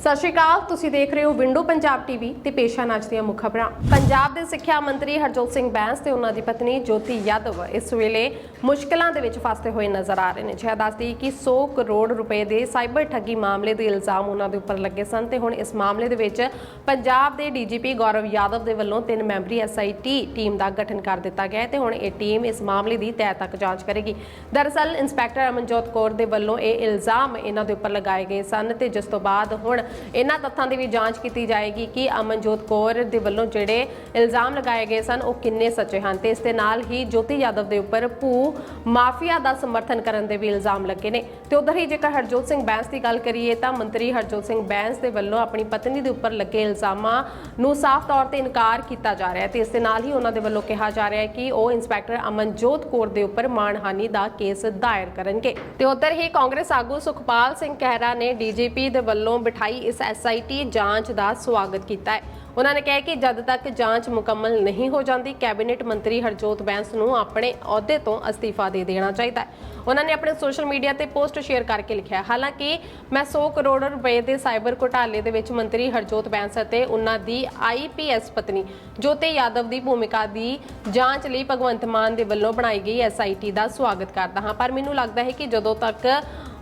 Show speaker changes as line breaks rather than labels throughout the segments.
ਸਤਿ ਸ਼੍ਰੀ ਅਕਾਲ, ਤੁਸੀਂ ਦੇਖ ਰਹੇ ਹੋ ਵਿੰਡੋ ਪੰਜਾਬ ਟੀਵੀ ਤੇ ਪੇਸ਼ਾ ਨਾਚ ਦੀਆਂ ਮੁੱਖ ਖਬਰਾਂ। ਪੰਜਾਬ ਦੇ ਸਿੱਖਿਆ ਮੰਤਰੀ ਹਰਜੋਤ ਸਿੰਘ ਬੈਂਸ ਤੇ ਉਹਨਾਂ ਦੀ ਪਤਨੀ ਜੋਤੀ ਯਾਦਵ ਇਸ ਵੇਲੇ ਮੁਸ਼ਕਲਾਂ ਦੇ ਵਿੱਚ ਫਸਦੇ ਹੋਏ ਨਜ਼ਰ ਆ ਰਹੇ ਨੇ। ਜਿਹਾ ਦੱਸਦੀ ਕਿ 100 ਕਰੋੜ ਰੁਪਏ ਦੇ ਸਾਈਬਰ ਠੱਗੀ ਮਾਮਲੇ ਦੇ ਇਲਜ਼ਾਮ ਉਹਨਾਂ ਦੇ ਉੱਪਰ ਲੱਗੇ ਸਨ ਤੇ ਹੁਣ ਇਸ ਮਾਮਲੇ ਦੇ ਵਿੱਚ ਪੰਜਾਬ ਦੇ ਡੀਜੀਪੀ ਗੌਰਵ ਯਾਦਵ ਦੇ ਵੱਲੋਂ ਤਿੰਨ ਮੈਂਬਰੀ ਐਸਆਈਟੀ ਟੀਮ ਦਾ ਗਠਨ ਕਰ ਦਿੱਤਾ ਗਿਆ ਹੈ ਤੇ ਹੁਣ ਇਹ ਟੀਮ ਇਸ ਮਾਮਲੇ ਦੀ ਤਹਿ ਤੱਕ ਜਾਂਚ ਕਰੇਗੀ। ਦਰਅਸਲ, ਇੰਸਪੈਕਟਰ ਅਮਨਜੋਤ ਕੌਰ ਦੇ ਵੱਲੋਂ ਇਹ ਇਲਜ਼ਾਮ ਇਹਨਾਂ ਦੇ ਉੱਪਰ ਲਗਾਏ ਗਏ ਸਨ ਤੇ ਜਿਸ ਤੋਂ ਬਾਅਦ ਹੁਣ ਇਹਨਾਂ ਤੱਥਾਂ ਦੀ ਵੀ ਜਾਂਚ ਕੀਤੀ ਜਾਏਗੀ ਕਿ ਅਮਨਜੋਤ ਕੌਰ ਦੇ ਵੱਲੋਂ ਜਿਹੜੇ ਇਲਜ਼ਾਮ ਲਗਾਏ ਗਏ ਸਨ, ਉਹ ਕਿੰਨੇ ਸੱਚੇ ਹਨ? ਤੇ ਇਸ ਦੇ ਨਾਲ ਹੀ ਜੋਤੀ ਯਾਦਵ ਦੇ ਉੱਪਰ ਭੂ ਮਾਫੀਆ ਦਾ ਸਮਰਥਨ ਕਰਨ ਦੇ ਵੀ ਇਲਜ਼ਾਮ ਲੱਗੇ ਨੇ। ਤੇ ਉਧਰ ਹੀ ਜੇਕਰ ਹਰਜੋਤ ਸਿੰਘ ਬੈਂਸ ਦੀ ਗੱਲ ਕਰੀਏ ਤਾਂ ਮੰਤਰੀ ਹਰਜੋਤ ਸਿੰਘ ਬੈਂਸ ਦੇ ਵੱਲੋਂ ਆਪਣੀ ਪਤਨੀ ਦੇ ਉੱਪਰ ਲੱਗੇ ਇਲਜ਼ਾਮਾਂ ਨੂੰ ਸਾਫ਼ ਤੌਰ ਤੇ ਇਨਕਾਰ ਕੀਤਾ ਜਾ ਰਿਹਾ ਹੈ। ਤੇ ਇਸ ਦੇ ਨਾਲ ਹੀ ਉਹਨਾਂ ਦੇ ਵੱਲੋਂ ਕਿਹਾ ਜਾ ਰਿਹਾ ਹੈ ਕਿ ਉਹ ਇੰਸਪੈਕਟਰ ਅਮਨਜੋਤ ਕੌਰ ਦੇ ਉੱਪਰ ਮਾਣਹਾਨੀ ਦਾ ਕੇਸ ਦਾਇਰ ਕਰਨਗੇ। ਤੇ ਉਧਰ ਹੀ ਕਾਂਗਰਸ ਆਗੂ ਸੁਖਪਾਲ ਸਿੰਘ ਖਹਿਰਾ ਨੇ ਡੀਜੀਪੀ ਦੇ ਵੱਲੋਂ ਬਿਠਾਈ ਇਸ ਐਸਆਈਟੀ ਜਾਂਚ ਦਾ ਸਵਾਗਤ ਕੀਤਾ ਹੈ। ਉਹਨਾਂ ਨੇ ਕਿਹਾ ਕਿ ਜਦ ਤੱਕ ਜਾਂਚ ਮੁਕੰਮਲ ਨਹੀਂ ਹੋ ਜਾਂਦੀ, ਕੈਬਨਿਟ ਮੰਤਰੀ ਹਰਜੋਤ ਬੈਂਸ ਨੂੰ ਆਪਣੇ ਅਹੁਦੇ ਤੋਂ ਅਸਤੀਫਾ ਦੇ ਦੇਣਾ ਚਾਹੀਦਾ ਹੈ। ਉਹਨਾਂ ਨੇ ਆਪਣੇ ਸੋਸ਼ਲ ਮੀਡੀਆ ਤੇ ਪੋਸਟ ਸ਼ੇਅਰ ਕਰਕੇ ਲਿਖਿਆ ਹਾਲਾਂਕਿ, ਮੈਂ 100 ਕਰੋੜ ਰੁਪਏ ਦੇ ਸਾਈਬਰ ਘੁਟਾਲੇ ਦੇ ਵਿੱਚ ਮੰਤਰੀ ਹਰਜੋਤ ਬੈਂਸ ਅਤੇ ਉਹਨਾਂ ਦੀ ਆਈਪੀਐਸ ਪਤਨੀ ਜੋਤੀ ਯਾਦਵ ਦੀ ਭੂਮਿਕਾ ਦੀ ਜਾਂਚ ਲਈ ਭਗਵੰਤ ਮਾਨ ਦੇ ਵੱਲੋਂ ਬਣਾਈ ਗਈ ਐਸਆਈਟੀ ਦਾ ਸਵਾਗਤ ਕਰਦਾ ਹਾਂ। ਪਰ ਮੈਨੂੰ ਲੱਗਦਾ ਹੈ ਕਿ ਜਦੋਂ ਤੱਕ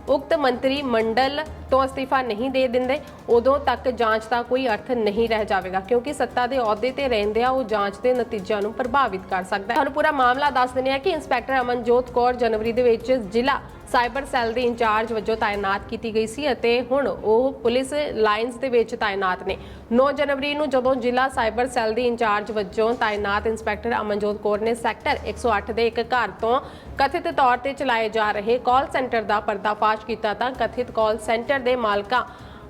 ਉਕਤ ਮੰਤਰੀ ਮੰਡਲ ਤੋਂ ਅਸਤੀਫਾ ਨਹੀਂ ਦੇ ਦਿੰਦੇ, ਉਦੋਂ ਤੱਕ ਜਾਂਚ ਦਾ ਕੋਈ ਅਰਥ ਨਹੀਂ ਰਹਿ ਜਾਵੇਗਾ, ਕਿਉਂਕਿ ਸੱਤਾ ਦੇ ਅਹੁਦੇ ਤੇ ਰਹਿੰਦੇ ਆ ਉਹ ਜਾਂਚ ਦੇ ਨਤੀਜਿਆਂ ਨੂੰ ਪ੍ਰਭਾਵਿਤ ਕਰ ਸਕਦਾ ਹੈ। ਤੁਹਾਨੂੰ ਪੂਰਾ ਮਾਮਲਾ ਦੱਸ ਦਿੰਦੇ ਆ ਕਿ ਇੰਸਪੈਕਟਰ ਅਮਨਜੋਤ ਕੌਰ ਜਨਵਰੀ ਦੇ ਵਿੱਚ ਜ਼ਿਲ੍ਹਾ ਸਾਈਬਰ ਸੈੱਲ ਦੀ ਇੰਚਾਰਜ ਵਜੋਂ ਤਾਇਨਾਤ ਕੀਤੀ ਗਈ ਸੀ ਅਤੇ ਹੁਣ ਉਹ ਪੁਲਿਸ ਲਾਈਨਸ ਦੇ ਵਿੱਚ ਤਾਇਨਾਤ ਨੇ। 9 ਜਨਵਰੀ ਨੂੰ ਜਦੋਂ ਜ਼ਿਲ੍ਹਾ ਸਾਈਬਰ ਸੈੱਲ ਦੀ ਇੰਚਾਰਜ ਵਜੋਂ ਤਾਇਨਾਤ ਇੰਸਪੈਕਟਰ ਅਮਨਜੋਤ ਕੌਰ ਨੇ ਸੈਕਟਰ 108 ਦੇ ਇੱਕ ਘਰ ਤੋਂ ਕਥਿਤ ਤੌਰ ਤੇ ਚਲਾਏ ਜਾ ਰਹੇ ਕਾਲ ਸੈਂਟਰ ਦਾ ਪਰਦਾਫਾਸ਼ ਕੀਤਾ ਤਾਂ ਕਥਿਤ ਕਾਲ ਸੈਂਟਰ ਦੇ ਮਾਲਕਾਂ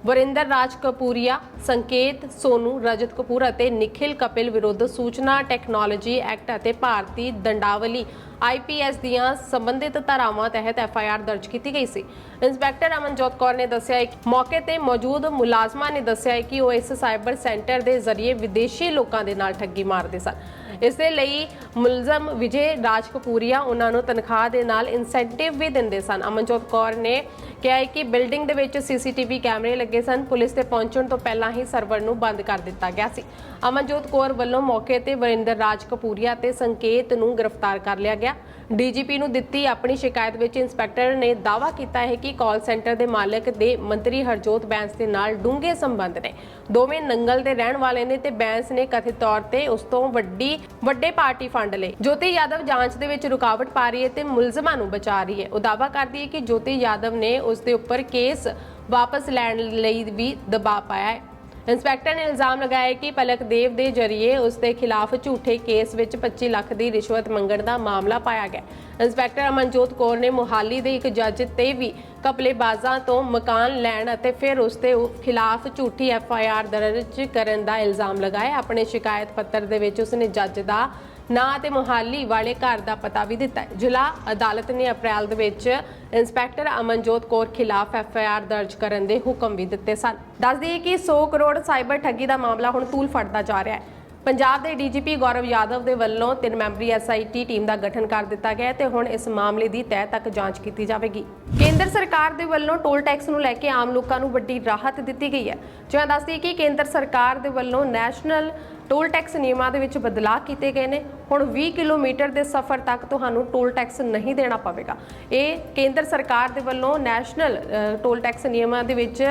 ਵਰਿੰਦਰ ਰਾਜ ਕਪੂਰੀਆ, ਸੰਕੇਤ ਸੋਨੂ, ਰਜਤ ਕਪੂਰ ਅਤੇ ਨਿਖਿਲ ਕਪਿਲ ਵਿਰੁੱਧ ਸੂਚਨਾ ਟੈਕਨੋਲੋਜੀ ਐਕਟ ਅਤੇ ਭਾਰਤੀ ਦੰਡਾਵਲੀ ਆਈਪੀਐਸ ਦੀਆਂ ਸੰਬੰਧਿਤ ਧਾਰਾਵਾਂ ਤਹਿਤ ਐਫਆਈਆਰ ਦਰਜ ਕੀਤੀ ਗਈ ਸੀ। ਇੰਸਪੈਕਟਰ ਅਮਨਜੋਤ ਕੌਰ ਨੇ ਦੱਸਿਆ ਕਿ ਮੌਕੇ ਤੇ ਮੌਜੂਦ ਮੁਲਾਜ਼ਮਾਂ ਨੇ ਦੱਸਿਆ ਕਿ ਉਹ ਇਸ ਸਾਈਬਰ ਸੈਂਟਰ ਦੇ ਜ਼ਰੀਏ ਵਿਦੇਸ਼ੀ ਲੋਕਾਂ ਦੇ ਨਾਲ ਠੱਗੀ ਮਾਰਦੇ ਸਨ। ਇਸ ਦੇ ਲਈ ਮੁਲਜ਼ਮ ਵਿਜੇ ਰਾਜ ਕਪੂਰੀਆ ਉਹਨਾਂ ਨੂੰ ਤਨਖਾਹ ਦੇ ਨਾਲ ਇਨਸੈਂਟਿਵ ਵੀ ਦਿੰਦੇ ਸਨ। ਅਮਨਜੋਤ ਕੌਰ ਨੇ ਕਿਹਾ ਹੈ ਕਿ ਬਿਲਡਿੰਗ ਦੇ ਵਿੱਚ ਸੀਸੀਟੀਵੀ ਕੈਮਰੇ ਲੱਗੇ ਸਨ। ਪੁਲਿਸ 'ਤੇ ਪਹੁੰਚਣ ਤੋਂ ਪਹਿਲਾਂ ਹੀ ਸਰਵਰ ਨੂੰ ਬੰਦ ਕਰ ਦਿੱਤਾ ਗਿਆ ਸੀ। ਅਮਨਜੋਤ ਕੌਰ ਵੱਲੋਂ ਮੌਕੇ ਤੇ ਵਰਿੰਦਰ ਰਾਜ ਕਪੂਰੀਆ ਤੇ ਸੰਕੇਤ ਨੂੰ ਗ੍ਰਿਫਤਾਰ ਕਰ ਲਿਆ ਗਿਆ। ਡੀਜੀਪੀ ਨੂੰ ਦਿੱਤੀ ਆਪਣੀ ਸ਼ਿਕਾਇਤ ਵਿੱਚ ਇੰਸਪੈਕਟਰ ਨੇ ਦਾਅਵਾ ਕੀਤਾ ਹੈ ਕਿ ਕਾਲ ਸੈਂਟਰ ਦੇ ਮਾਲਕ ਦੇ ਮੰਤਰੀ ਹਰਜੋਤ ਬੈਂਸ ਦੇ ਨਾਲ ਡੂੰਘੇ ਸੰਬੰਧ ਨੇ। ਦੋਵੇਂ ਨੰਗਲ ਦੇ ਰਹਿਣ ਵਾਲੇ ਨੇ ਤੇ ਬੈਂਸ ਨੇ ਕਥਿਤ ਤੌਰ ਤੇ ਉਸ ਤੋਂ ਵੱਡੀ, ਵੱਡੇ ਪਾਰਟੀ ਫੰਡ ਲਏ। ਜੋਤੀ ਯਾਦਵ ਜਾਂਚ ਦੇ ਵਿੱਚ ਰੁਕਾਵਟ ਪਾ ਰਹੀ ਹੈ ਤੇ ਮੁਲਜ਼ਮਾਂ ਨੂੰ ਬਚਾ ਰਹੀ ਹੈ। ਉਹ ਦਾਅਵਾ ਕਰਦੀ ਹੈ ਕਿ ਜੋਤੀ ਯਾਦਵ ਨੇ ਉਸ ਦੇ ਉੱਪਰ ਕੇਸ ਵਾਪਸ ਲੈਣ ਲਈ ਵੀ ਦਬਾਅ ਪਾਇਆ ਹੈ। ਇੰਸਪੈਕਟਰ ਨੇ ਇਲਜ਼ਾਮ ਲਗਾਇਆ ਕਿ ਪਲਕ ਦੇਵ ਦੇ ਜ਼ਰੀਏ ਉਸ ਦੇ ਖਿਲਾਫ ਝੂਠੇ ਕੇਸ ਵਿੱਚ 25 ਲੱਖ ਦੀ ਰਿਸ਼ਵਤ ਮੰਗਣ ਦਾ ਮਾਮਲਾ ਪਾਇਆ ਗਿਆ। ਇੰਸਪੈਕਟਰ ਅਮਨਜੋਤ ਕੌਰ ਨੇ ਮੁਹਾਲੀ ਦੇ ਇੱਕ ਜੱਜ ਤੇ ਵੀ ਕਪਲੇਬਾਜ਼ਾਂ ਤੋਂ ਮਕਾਨ ਲੈਣ ਅਤੇ ਫਿਰ ਉਸ ਦੇ ਖਿਲਾਫ ਝੂਠੀ ਐਫ ਆਈ ਆਰ ਦਰਜ ਕਰਨ ਦਾ ਇਲਜ਼ਾਮ ਲਗਾਇਆ। ਆਪਣੇ ਸ਼ਿਕਾਇਤ ਪੱਤਰ ਦੇ ਵਿੱਚ ਉਸਨੇ ਜੱਜ ਦਾ ਨਾਂ ਤੇ ਮੁਹਾਲੀ ਵਾਲੇ ਘਰ ਦਾ ਪਤਾ ਵੀ ਦਿੱਤਾ ਹੈ। ਜ਼ਿਲ੍ਹਾ ਅਦਾਲਤ ਨੇ ਅਪ੍ਰੈਲ ਦੇ ਵਿੱਚ ਇੰਸਪੈਕਟਰ ਅਮਨਜੋਤ ਕੌਰ ਖਿਲਾਫ ਐਫ ਆਈ ਆਰ ਦਰਜ ਕਰਨ ਦੇ ਹੁਕਮ ਵੀ ਦਿੱਤੇ ਸਨ। ਦੱਸ ਦਈਏ ਕਿ 100 ਕਰੋੜ ਸਾਈਬਰ ਠੱਗੀ ਦਾ ਮਾਮਲਾ ਹੁਣ ਤੂਲ ਫੜਦਾ ਜਾ ਰਿਹਾ ਹੈ। ਪੰਜਾਬ ਦੇ ਡੀਜੀਪੀ ਗੌਰਵ ਯਾਦਵ ਦੇ ਵੱਲੋਂ ਤਿੰਨ ਮੈਂਬਰੀ ਐਸਆਈਟੀ ਟੀਮ ਦਾ ਗਠਨ ਕਰ ਦਿੱਤਾ ਗਿਆ ਤੇ ਹੁਣ ਇਸ ਮਾਮਲੇ ਦੀ ਤਹਿ ਤੱਕ ਜਾਂਚ ਕੀਤੀ ਜਾਵੇਗੀ। ਕੇਂਦਰ ਸਰਕਾਰ ਦੇ ਵੱਲੋਂ ਟੋਲ ਟੈਕਸ ਨੂੰ ਲੈ ਕੇ ਆਮ ਲੋਕਾਂ ਨੂੰ ਵੱਡੀ ਰਾਹਤ ਦਿੱਤੀ ਗਈ ਹੈ। ਜਿਵੇਂ ਦੱਸਦੀ ਕਿ ਕੇਂਦਰ ਸਰਕਾਰ ਦੇ ਵੱਲੋਂ ਨੈਸ਼ਨਲ ਟੋਲ ਟੈਕਸ ਨਿਯਮਾਂ ਦੇ ਵਿੱਚ ਬਦਲਾਅ ਕੀਤੇ ਗਏ ਨੇ। ਹੁਣ 20 ਕਿਲੋਮੀਟਰ ਦੇ ਸਫ਼ਰ ਤੱਕ ਤੁਹਾਨੂੰ ਟੋਲ ਟੈਕਸ ਨਹੀਂ ਦੇਣਾ ਪਵੇਗਾ। ਇਹ ਕੇਂਦਰ ਸਰਕਾਰ ਦੇ ਵੱਲੋਂ ਨੈਸ਼ਨਲ ਟੋਲ ਟੈਕਸ ਨਿਯਮਾਂ ਦੇ ਵਿੱਚ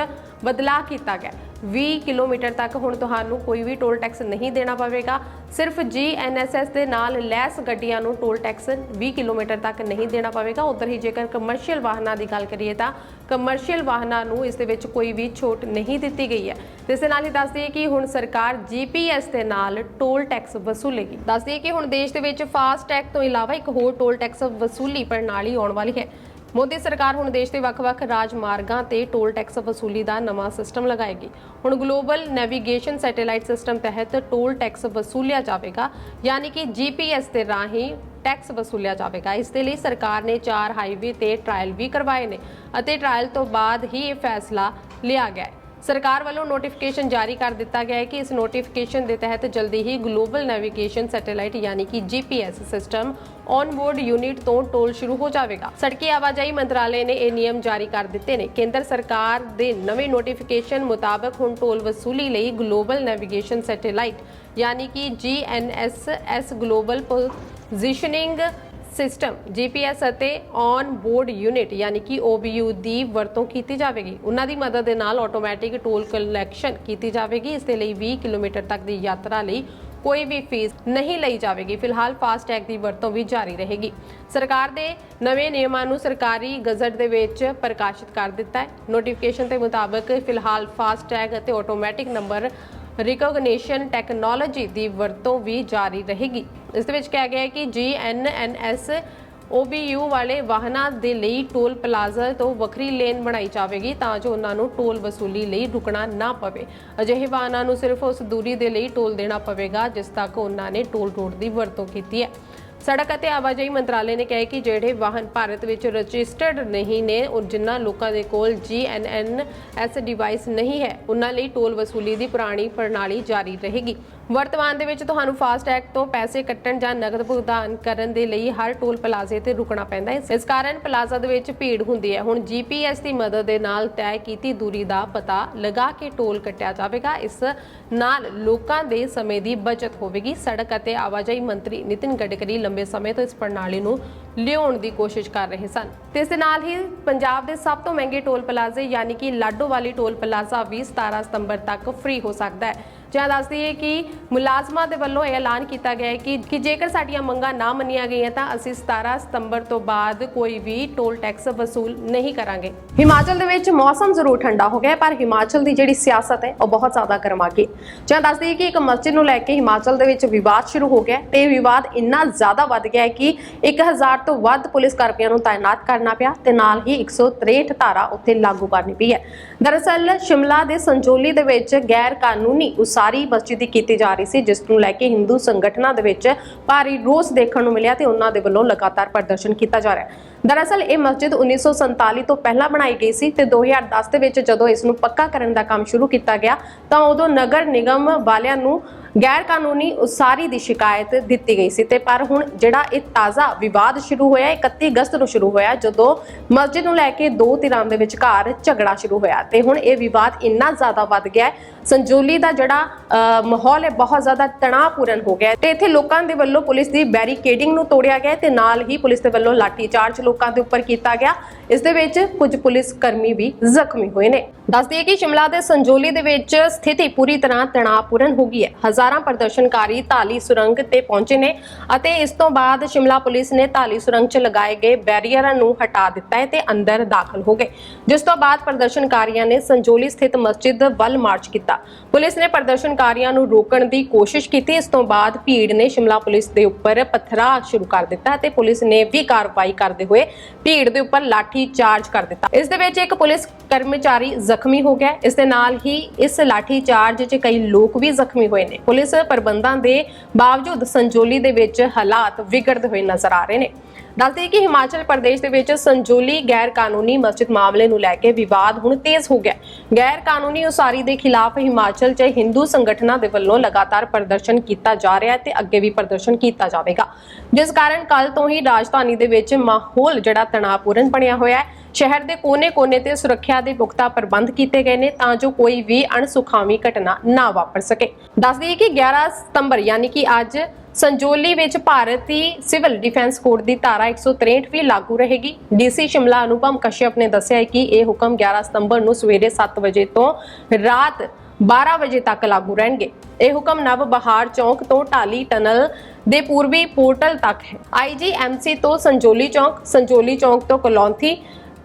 ਬਦਲਾਅ ਕੀਤਾ ਗਿਆ। 20 ਕਿਲੋਮੀਟਰ ਤੱਕ ਹੁਣ ਤੁਹਾਨੂੰ ਕੋਈ ਵੀ ਟੋਲ ਟੈਕਸ ਨਹੀਂ ਦੇਣਾ ਪਵੇਗਾ। ਸਿਰਫ ਜੀਐਨਐਸਐਸ ਦੇ ਨਾਲ ਲੈਸ ਗੱਡੀਆਂ ਨੂੰ ਟੋਲ ਟੈਕਸ 20 ਕਿਲੋਮੀਟਰ ਤੱਕ ਨਹੀਂ ਦੇਣਾ ਪਵੇਗਾ। ਉਧਰ ਹੀ ਜੇਕਰ ਕਮਰਸ਼ੀਅਲ ਵਾਹਨਾਂ ਦੀ ਗੱਲ ਕਰੀਏ ਤਾਂ ਕਮਰਸ਼ੀਅਲ ਵਾਹਨਾਂ ਨੂੰ ਇਸ ਦੇ ਵਿੱਚ ਕੋਈ ਵੀ ਛੋਟ ਨਹੀਂ ਦਿੱਤੀ ਗਈ ਹੈ। ਇਸ ਦੇ ਨਾਲ ਹੀ ਦੱਸ ਦਈਏ ਕਿ ਹੁਣ ਸਰਕਾਰ ਜੀਪੀਐਸ ਦੇ ਨਾਲ ਟੋਲ ਟੈਕਸ ਵਸੂਲੇਗੀ। ਦੱਸ ਦਈਏ ਕਿ ਹੁਣ ਦੇਸ਼ ਦੇ ਵਿੱਚ ਫਾਸਟ ਟੈਗ ਤੋਂ ਇਲਾਵਾ ਇੱਕ ਹੋਰ ਟੋਲ ਟੈਕਸ ਵਸੂਲੀ ਪ੍ਰਣਾਲੀ ਆਉਣ ਵਾਲੀ ਹੈ। ਮੋਦੀ ਸਰਕਾਰ ਹੁਣ ਦੇਸ਼ ਦੇ ਵੱਖ-ਵੱਖ ਰਾਜ ਮਾਰਗਾਂ ਤੇ ਟੋਲ ਟੈਕਸ ਵਸੂਲੀ ਦਾ ਨਵਾਂ ਸਿਸਟਮ ਲਗਾਏਗੀ। ਹੁਣ ਗਲੋਬਲ ਨੈਵੀਗੇਸ਼ਨ ਸੈਟੇਲਾਈਟ ਸਿਸਟਮ ਤਹਿਤ ਟੋਲ ਟੈਕਸ ਵਸੂਲਿਆ ਜਾਵੇਗਾ, ਯਾਨੀ ਕਿ ਜੀਪੀਐਸ ਦੇ ਰਾਹੀਂ ਟੈਕਸ ਵਸੂਲਿਆ ਜਾਵੇਗਾ। ਇਸ ਦੇ ਲਈ ਸਰਕਾਰ ਨੇ ਚਾਰ ਹਾਈਵੇ ਤੇ ਟ੍ਰਾਇਲ ਵੀ ਕਰਵਾਏ ਨੇ ਅਤੇ ਟ੍ਰਾਇਲ ਤੋਂ ਬਾਅਦ ਹੀ ਇਹ ਫੈਸਲਾ ਲਿਆ ਗਿਆ ਹੈ। ਸਰਕਾਰ ਵੱਲੋਂ ਨੋਟੀਫਿਕੇਸ਼ਨ ਜਾਰੀ ਕਰ ਦਿੱਤਾ ਗਿਆ ਹੈ ਕਿ ਇਸ ਨੋਟੀਫਿਕੇਸ਼ਨ ਦੇ ਤਹਿਤ ਜਲਦੀ ਹੀ ਗਲੋਬਲ ਨੈਵੀਗੇਸ਼ਨ ਸੈਟੇਲਾਈਟ ਯਾਨੀ ਕਿ GPS system on board unit ਤੋਂ ਟੋਲ ਸ਼ੁਰੂ ਹੋ ਜਾਵੇਗਾ। ਸੜਕੀ ਆਵਾਜਾਈ ਮੰਤਰਾਲੇ ਨੇ ਇਹ ਨਿਯਮ ਜਾਰੀ ਕਰ ਦਿੱਤੇ ਨੇ। ਕੇਂਦਰ ਸਰਕਾਰ ਦੇ ਨਵੇਂ ਨੋਟੀਫਿਕੇਸ਼ਨ ਮੁਤਾਬਕ ਹੁਣ ਟੋਲ ਵਸੂਲੀ ਲਈ ਗਲੋਬਲ ਨੈਵੀਗੇਸ਼ਨ ਸੈਟੇਲਾਈਟ ਯਾਨੀ ਕਿ GNSS global positioning system GPS ਅਤੇ ਔਨ ਬੋਰਡ ਯੂਨਿਟ ਯਾਨੀ ਕਿ OBU ਦੀ ਵਰਤੋਂ ਕੀਤੀ ਜਾਵੇਗੀ। ਉਹਨਾਂ ਦੀ ਮਦਦ ਦੇ ਨਾਲ ਆਟੋਮੈਟਿਕ ਟੋਲ ਕਲੈਕਸ਼ਨ ਕੀਤੀ ਜਾਵੇਗੀ। ਇਸ ਦੇ ਲਈ 20 ਕਿਲੋਮੀਟਰ ਤੱਕ ਦੀ ਯਾਤਰਾ ਲਈ ਕੋਈ ਵੀ ਫੀਸ ਨਹੀਂ ਲਈ ਜਾਵੇਗੀ। ਫਿਲਹਾਲ ਫਾਸਟੈਗ ਦੀ ਵਰਤੋਂ ਵੀ ਜਾਰੀ ਰਹੇਗੀ। ਸਰਕਾਰ ਦੇ ਨਵੇਂ ਨਿਯਮਾਂ ਨੂੰ ਸਰਕਾਰੀ ਗਜ਼ਟ ਦੇ ਵਿੱਚ ਪ੍ਰਕਾਸ਼ਿਤ ਕਰ ਦਿੱਤਾ ਹੈ। ਨੋਟੀਫਿਕੇਸ਼ਨ ਦੇ ਮੁਤਾਬਕ ਫਿਲਹਾਲ ਫਾਸਟੈਗ ਅਤੇ ਆਟੋਮੈਟਿਕ ਨੰਬਰ ਰਿਕਗਨੀਸ਼ਨ ਟੈਕਨੋਲੋਜੀ ਦੀ ਵਰਤੋਂ ਵੀ ਜਾਰੀ ਰਹੇਗੀ। ਇਸ ਦੇ ਵਿੱਚ ਕਿਹਾ ਗਿਆ ਹੈ ਕਿ GNNS OBU ਵਾਲੇ ਵਾਹਨਾਂ ਦੇ ਲਈ ਟੋਲ ਪਲਾਜ਼ਾ ਤੋਂ ਵੱਖਰੀ ਲੇਨ ਬਣਾਈ ਜਾਵੇਗੀ ਤਾਂ ਜੋ ਉਹਨਾਂ ਨੂੰ ਟੋਲ ਵਸੂਲੀ ਲਈ ਰੁਕਣਾ ਨਾ ਪਵੇ। ਅਜਿਹੇ ਵਾਹਨਾਂ ਨੂੰ ਸਿਰਫ ਉਸ ਦੂਰੀ ਦੇ ਲਈ ਟੋਲ ਦੇਣਾ ਪਵੇਗਾ, ਜਿਸ ਤੱਕ ਉਹਨਾਂ ਨੇ ਟੋਲ ਰੋਡ ਦੀ ਵਰਤੋਂ ਕੀਤੀ ਹੈ। ਸੜਕ ਅਤੇ ਆਵਾਜਾਈ ਮੰਤਰਾਲੇ ਨੇ ਕਿਹਾ ਕਿ ਜਿਹੜੇ ਵਾਹਨ ਭਾਰਤ ਵਿੱਚ ਰਜਿਸਟਰਡ ਨਹੀਂ ਨੇ ਔਰ ਜਿਨ੍ਹਾਂ ਲੋਕਾਂ ਦੇ ਕੋਲ GNNS ਡਿਵਾਈਸ ਨਹੀਂ ਹੈ, ਉਹਨਾਂ ਲਈ ਟੋਲ ਵਸੂਲੀ ਦੀ ਪੁਰਾਣੀ ਪ੍ਰਣਾਲੀ ਜਾਰੀ ਰਹੇਗੀ। ਵਰਤਮਾਨ ਦੇ ਵਿੱਚ ਤੁਹਾਨੂੰ ਫਾਸਟੈਗ ਤੋਂ ਪੈਸੇ ਕੱਟਣ ਜਾਂ ਨਕਦ ਭੁਗਤਾਨ ਕਰਨ ਦੇ ਲਈ ਹਰ ਟੋਲ ਪਲਾਜ਼ੇ ਤੇ ਰੁਕਣਾ ਪੈਂਦਾ ਹੈ। ਇਸ ਕਾਰਨ ਪਲਾਜ਼ਾ ਦੇ ਵਿੱਚ ਭੀੜ ਹੁੰਦੀ ਹੈ। ਹੁਣ GPS ਦੀ ਮਦਦ ਦੇ ਨਾਲ ਤੈਅ ਕੀਤੀ ਦੂਰੀ ਦਾ ਪਤਾ ਲਗਾ ਕੇ ਟੋਲ ਕੱਟਿਆ ਜਾਵੇਗਾ। ਇਸ ਨਾਲ ਲੋਕਾਂ ਦੇ ਸਮੇਂ ਦੀ ਬਚਤ ਹੋਵੇਗੀ। ਸੜਕ ਅਤੇ ਆਵਾਜਾਈ ਮੰਤਰੀ ਨਿਤਿਨ ਗਡਕਰੀ ਲੰਬੇ ਸਮੇਂ ਤੋਂ ਇਸ ਪ੍ਰਣਾਲੀ ਨੂੰ ਲਿਆਉਣ ਦੀ ਕੋਸ਼ਿਸ਼ ਕਰ ਰਹੇ ਸਨ। ਤੇ ਇਸ ਦੇ ਨਾਲ ਹੀ ਪੰਜਾਬ ਦੇ ਸਭ ਤੋਂ ਮਹਿੰਗੇ ਟੋਲ ਪਲਾਜ਼ੇ ਯਾਨੀ ਕਿ ਲਾਡੋ ਵਾਲੀ ਟੋਲ ਪਲਾਜ਼ਾ ਵੀ 17 ਸਤੰਬਰ ਤੱਕ ਫ੍ਰੀ ਹੋ ਸਕਦਾ ਹੈ। ਜਾਂ ਦੱਸ ਦਈਏ ਕਿ ਮੁਲਾਜ਼ਮਾਂ ਦੇ ਵੱਲੋਂ ਇਹ ਐਲਾਨ ਕੀਤਾ ਗਿਆ ਹੈ ਕਿ ਕਿ ਜੇਕਰ ਸਾਡੀਆਂ ਮੰਗਾਂ ਨਾ ਮੰਨੀਆਂ ਗਈਆਂ ਤਾਂ ਅਸੀਂ 17 ਸਤੰਬਰ ਤੋਂ ਬਾਅਦ ਕੋਈ ਵੀ ਟੋਲ ਟੈਕਸ ਵਸੂਲ ਨਹੀਂ ਕਰਾਂਗੇ। ਹਿਮਾਚਲ ਦੇ ਵਿੱਚ ਮੌਸਮ ਜ਼ਰੂਰ ਠੰਡਾ ਹੋ ਗਿਆ ਪਰ ਹਿਮਾਚਲ ਦੀ ਜਿਹੜੀ ਸਿਆਸਤ ਹੈ, ਉਹ ਬਹੁਤ ਜ਼ਿਆਦਾ ਗਰਮਾ ਗਈ। ਜਾਂ ਦੱਸ ਦਈਏ ਕਿ ਇੱਕ ਮਸਜਿਦ ਨੂੰ ਲੈ ਕੇ ਹਿਮਾਚਲ ਦੇ ਵਿੱਚ ਵਿਵਾਦ ਸ਼ੁਰੂ ਹੋ ਗਿਆ ਹੈ ਤੇ ਇਹ ਵਿਵਾਦ ਇੰਨਾ ਜ਼ਿਆਦਾ ਵੱਧ ਗਿਆ ਹੈ ਕਿ 1000 ਤੋਂ ਵੱਧ ਪੁਲਿਸ ਕਰਮੀਆਂ ਨੂੰ ਤਾਇਨਾਤ ਕਰਨਾ ਪਿਆ ਤੇ ਨਾਲ ਹੀ 163 ਧਾਰਾ ਉੱਥੇ ਲਾਗੂ ਕਰਨੀ ਪਈ ਹੈ। ਦਰਅਸਲ, ਸ਼ਿਮਲਾ ਦੇ ਸੰਜੋਲੀ ਦੇ ਵਿੱਚ ਗੈਰ ਕਾਨੂੰਨੀ ਉਸਾਰੀ ਮਸਜਿਦ ਦੀ ਕੀਤੀ ਜਾ ਰਹੀ ਸੀ, ਜਿਸ ਨੂੰ ਲੈ ਕੇ ਹਿੰਦੂ ਸੰਗਠਨਾਂ ਦੇ ਵਿੱਚ ਭਾਰੀ ਰੋਸ ਦੇਖਣ ਨੂੰ ਮਿਲਿਆ ਤੇ ਉਹਨਾਂ ਦੇ ਵੱਲੋਂ ਲਗਾਤਾਰ ਪ੍ਰਦਰਸ਼ਨ ਕੀਤਾ ਜਾ ਰਿਹਾ ਹੈ। ਦਰਅਸਲ, ਇਹ ਮਸਜਿਦ 1947 ਤੋਂ ਪਹਿਲਾਂ ਬਣਾਈ ਗਈ ਸੀ ਤੇ 2010 ਦੇ ਵਿੱਚ ਜਦੋਂ ਇਸ ਨੂੰ ਪੱਕਾ ਕਰਨ ਦਾ ਕੰਮ ਸ਼ੁਰੂ ਕੀਤਾ ਗਿਆ, ਤਾਂ ਉਦੋਂ ਨਗਰ ਨਿਗਮ ਵਾਲਿਆਂ ਨੂੰ ਗੈਰ ਕਾਨੂੰਨੀ ਉਸਾਰੀ ਦੀ ਸ਼ਿਕਾਇਤ ਦਿੱਤੀ ਗਈ ਸੀ ਤੇ ਪਰ ਹੁਣ ਜਿਹੜਾ ਇਹ ਤਾਜ਼ਾ ਵਿਵਾਦ ਸ਼ੁਰੂ ਹੋਇਆ 31 ਅਗਸਤ ਨੂੰ ਸ਼ੁਰੂ ਹੋਇਆ ਜਦੋਂ ਮਸਜਿਦ ਨੂੰ ਲੈ ਕੇ ਦੋ ਧਿਰਾਂ ਦੇ ਵਿਚਕਾਰ ਝਗੜਾ ਸ਼ੁਰੂ ਹੋਇਆ ਤੇ ਹੁਣ ਇਹ ਵਿਵਾਦ ਇੰਨਾ ਜ਼ਿਆਦਾ ਵੱਧ ਗਿਆ ਸੰਜੋਲੀ ਦਾ ਜਿਹੜਾ ਅਹ, ਮਾਹੌਲ ਹੈ ਬਹੁਤ ਜ਼ਿਆਦਾ ਤਣਾਅਪੂਰਨ ਹੋ ਗਿਆ ਤੇ ਇੱਥੇ ਲੋਕਾਂ ਦੇ ਵੱਲੋਂ ਪੁਲਿਸ ਦੀ ਬੈਰੀਕੇਡਿੰਗ ਨੂੰ ਤੋੜਿਆ ਗਿਆ ਤੇ ਨਾਲ ਹੀ ਪੁਲਿਸ ਦੇ ਵੱਲੋਂ ਲਾਠੀ ਚਾਰਜ ਲੋਕਾਂ ਦੇ ਉੱਪਰ ਕੀਤਾ ਗਿਆ। ਇਸ ਦੇ ਵਿੱਚ ਕੁਝ ਪੁਲਿਸ ਕਰਮੀ ਵੀ ਜ਼ਖਮੀ ਹੋਏ ਨੇ। ਦੱਸ ਕਿ ਸ਼ਿਮਲਾ ਦੇ ਸੰਜੋਲੀ ਦੇ ਵਿੱਚ ਸਥਿਤੀ ਪੂਰੀ ਤਰ੍ਹਾਂ ਤਣਾਅਪੂਰਨ ਹੋ ਗਈ ਹੈ। ਹਜ਼ਾਰ ਪ੍ਰਦਰਸ਼ਨਕਾਰੀ ਧਾਲੀ ਸੁਰੰਗ ਤੇ ਪਹੁੰਚੇ ਨੇ ਅਤੇ ਇਸ ਤੋਂ ਬਾਅਦ ਸ਼ਿਮਲਾ ਪੁਲਿਸ ਨੇ ਧਾਲੀ ਸੁਰੰਗ 'ਚ ਲਗਾਏ ਗਏ ਬੈਰੀਅਰਾਂ ਨੂੰ ਹਟਾ ਦਿੱਤਾ ਹੈ ਤੇ ਅੰਦਰ ਦਾਖਲ ਹੋ ਗਏ। ਜਿਸ ਤੋਂ ਬਾਅਦ ਪ੍ਰਦਰਸ਼ਨਕਾਰੀਆਂ ਨੇ ਸੰਜੋਲੀ ਸਥਿਤ ਮਸਜਿਦ ਵੱਲ ਮਾਰਚ ਕੀਤਾ। ਪੁਲਿਸ ਨੇ ਪ੍ਰਦਰਸ਼ਨਕਾਰੀਆਂ ਨੂੰ ਰੋਕਣ ਦੀ ਕੋਸ਼ਿਸ਼ ਕੀਤੀ। ਇਸ ਤੋਂ ਬਾਅਦ ਭੀੜ ਨੇ ਸ਼ਿਮਲਾ ਪੁਲਿਸ ਦੇ ਉੱਪਰ ਪਥਰਾ ਸ਼ੁਰੂ ਕਰ ਦਿੱਤਾ ਤੇ ਪੁਲਿਸ ਨੇ ਵੀ ਕਾਰਵਾਈ ਕਰਦੇ ਹੋਏ ਭੀੜ ਦੇ ਉੱਪਰ ਲਾਠੀ ਚਾਰਜ ਕਰ ਦਿੱਤਾ। ਇਸ ਦੇ ਵਿੱਚ ਇੱਕ ਪੁਲਿਸ ਕਰਮਚਾਰੀ ਜ਼ਖਮੀ ਹੋ ਗਿਆ। ਇਸ ਦੇ ਨਾਲ ਹੀ ਇਸ ਲਾਠੀ ਚਾਰਜ 'ਚ ਕਈ ਲੋਕ ਵੀ ਜ਼ਖਮੀ ਹੋਏ ਨੇ। ਪੁਲਿਸ ਪ੍ਰਬੰਧਾਂ ਦੇ ਬਾਵਜੂਦ ਸੰਜੋਲੀ ਦੇ ਵਿੱਚ ਹਾਲਾਤ ਵਿਗੜਦੇ ਹੋਏ ਨਜ਼ਰ ਆ ਰਹੇ ਨੇ। ਦੱਸਦੇ ਕਿ ਹਿਮਾਚਲ ਪ੍ਰਦੇਸ਼ ਦੇ ਵਿੱਚ ਸੰਜੋਲੀ ਗੈਰ ਕਾਨੂੰਨੀ ਮਸਜਿਦ ਮਾਮਲੇ ਨੂੰ ਲੈ ਕੇ ਵਿਵਾਦ ਹੁਣ ਤੇਜ਼ ਹੋ ਗਿਆ ਗੈਰ ਕਾਨੂੰਨੀ ਉਸਾਰੀ ਦੇ ਖਿਲਾਫ ਹਿਮਾਚਲ 'ਚ ਹਿੰਦੂ ਸੰਗਠਨਾਂ ਦੇ ਵੱਲੋਂ ਲਗਾਤਾਰ ਪ੍ਰਦਰਸ਼ਨ ਕੀਤਾ ਜਾ ਰਿਹਾ ਹੈ ਤੇ ਅੱਗੇ ਵੀ ਪ੍ਰਦਰਸ਼ਨ ਕੀਤਾ ਜਾਵੇਗਾ। ਜਿਸ ਕਾਰਨ ਕੱਲ ਤੋਂ ਹੀ ਰਾਜਧਾਨੀ ਦੇ ਵਿੱਚ ਮਾਹੌਲ ਜਿਹੜਾ ਤਣਾਅਪੂਰਨ ਬਣਿਆ ਹੋਇਆ ਹੈ। ਸ਼ਹਿਰ ਦੇ ਕੋਨੇ-ਕੋਨੇ ਤੇ ਸੁਰੱਖਿਆ ਦੇ ਪੁਖਤਾ ਪ੍ਰਬੰਧ ਕੀਤੇ ਗਏ ਨੇ ਤਾਂ ਜੋ ਕੋਈ ਵੀ ਅਣਸੁਖਾਵੀ ਘਟਨਾ ਨਾ ਵਾਪਰ ਸਕੇ। ਦੱਸਦੀ ਦਈਏ ਕਿ 11 ਸਤੰਬਰ, ਯਾਨੀ ਕਿ ਅੱਜ ਸੰਜੋਲੀ ਵਿੱਚ ਭਾਰਤੀ ਸਿਵਲ ਡਿਫੈਂਸ ਕੋਡ ਦੀ ਧਾਰਾ 163 ਵੀ ਲਾਗੂ ਰਹੇਗੀ। ਡੀਸੀ ਸ਼ਿਮਲਾ ਅਨੁਪਮ ਕਸ਼ਯਪ ਨੇ ਦੱਸਿਆ ਕਿ ਇਹ ਹੁਕਮ 11 ਸਤੰਬਰ ਨੂੰ ਸਵੇਰੇ 7 ਵਜੇ ਤੋਂ ਰਾਤ 12 ਵਜੇ ਤੱਕ ਲਾਗੂ ਰਹਿਣਗੇ। ਇਹ ਹੁਕਮ ਨਵ ਬਹਾਰ ਚੌਂਕ ਤੋਂ ਟਾਲੀ ਟਨਲ ਦੇ ਪੂਰਬੀ ਪੋਰਟਲ ਤੱਕ ਹੈ। ਆਈਜੀਐਮਸੀ ਤੋਂ ਸੰਜੋਲੀ ਚੌਂਕ ਸੰਜੋਲੀ ਚੌਂਕ ਤੋਂ ਕਲੌਂਥੀ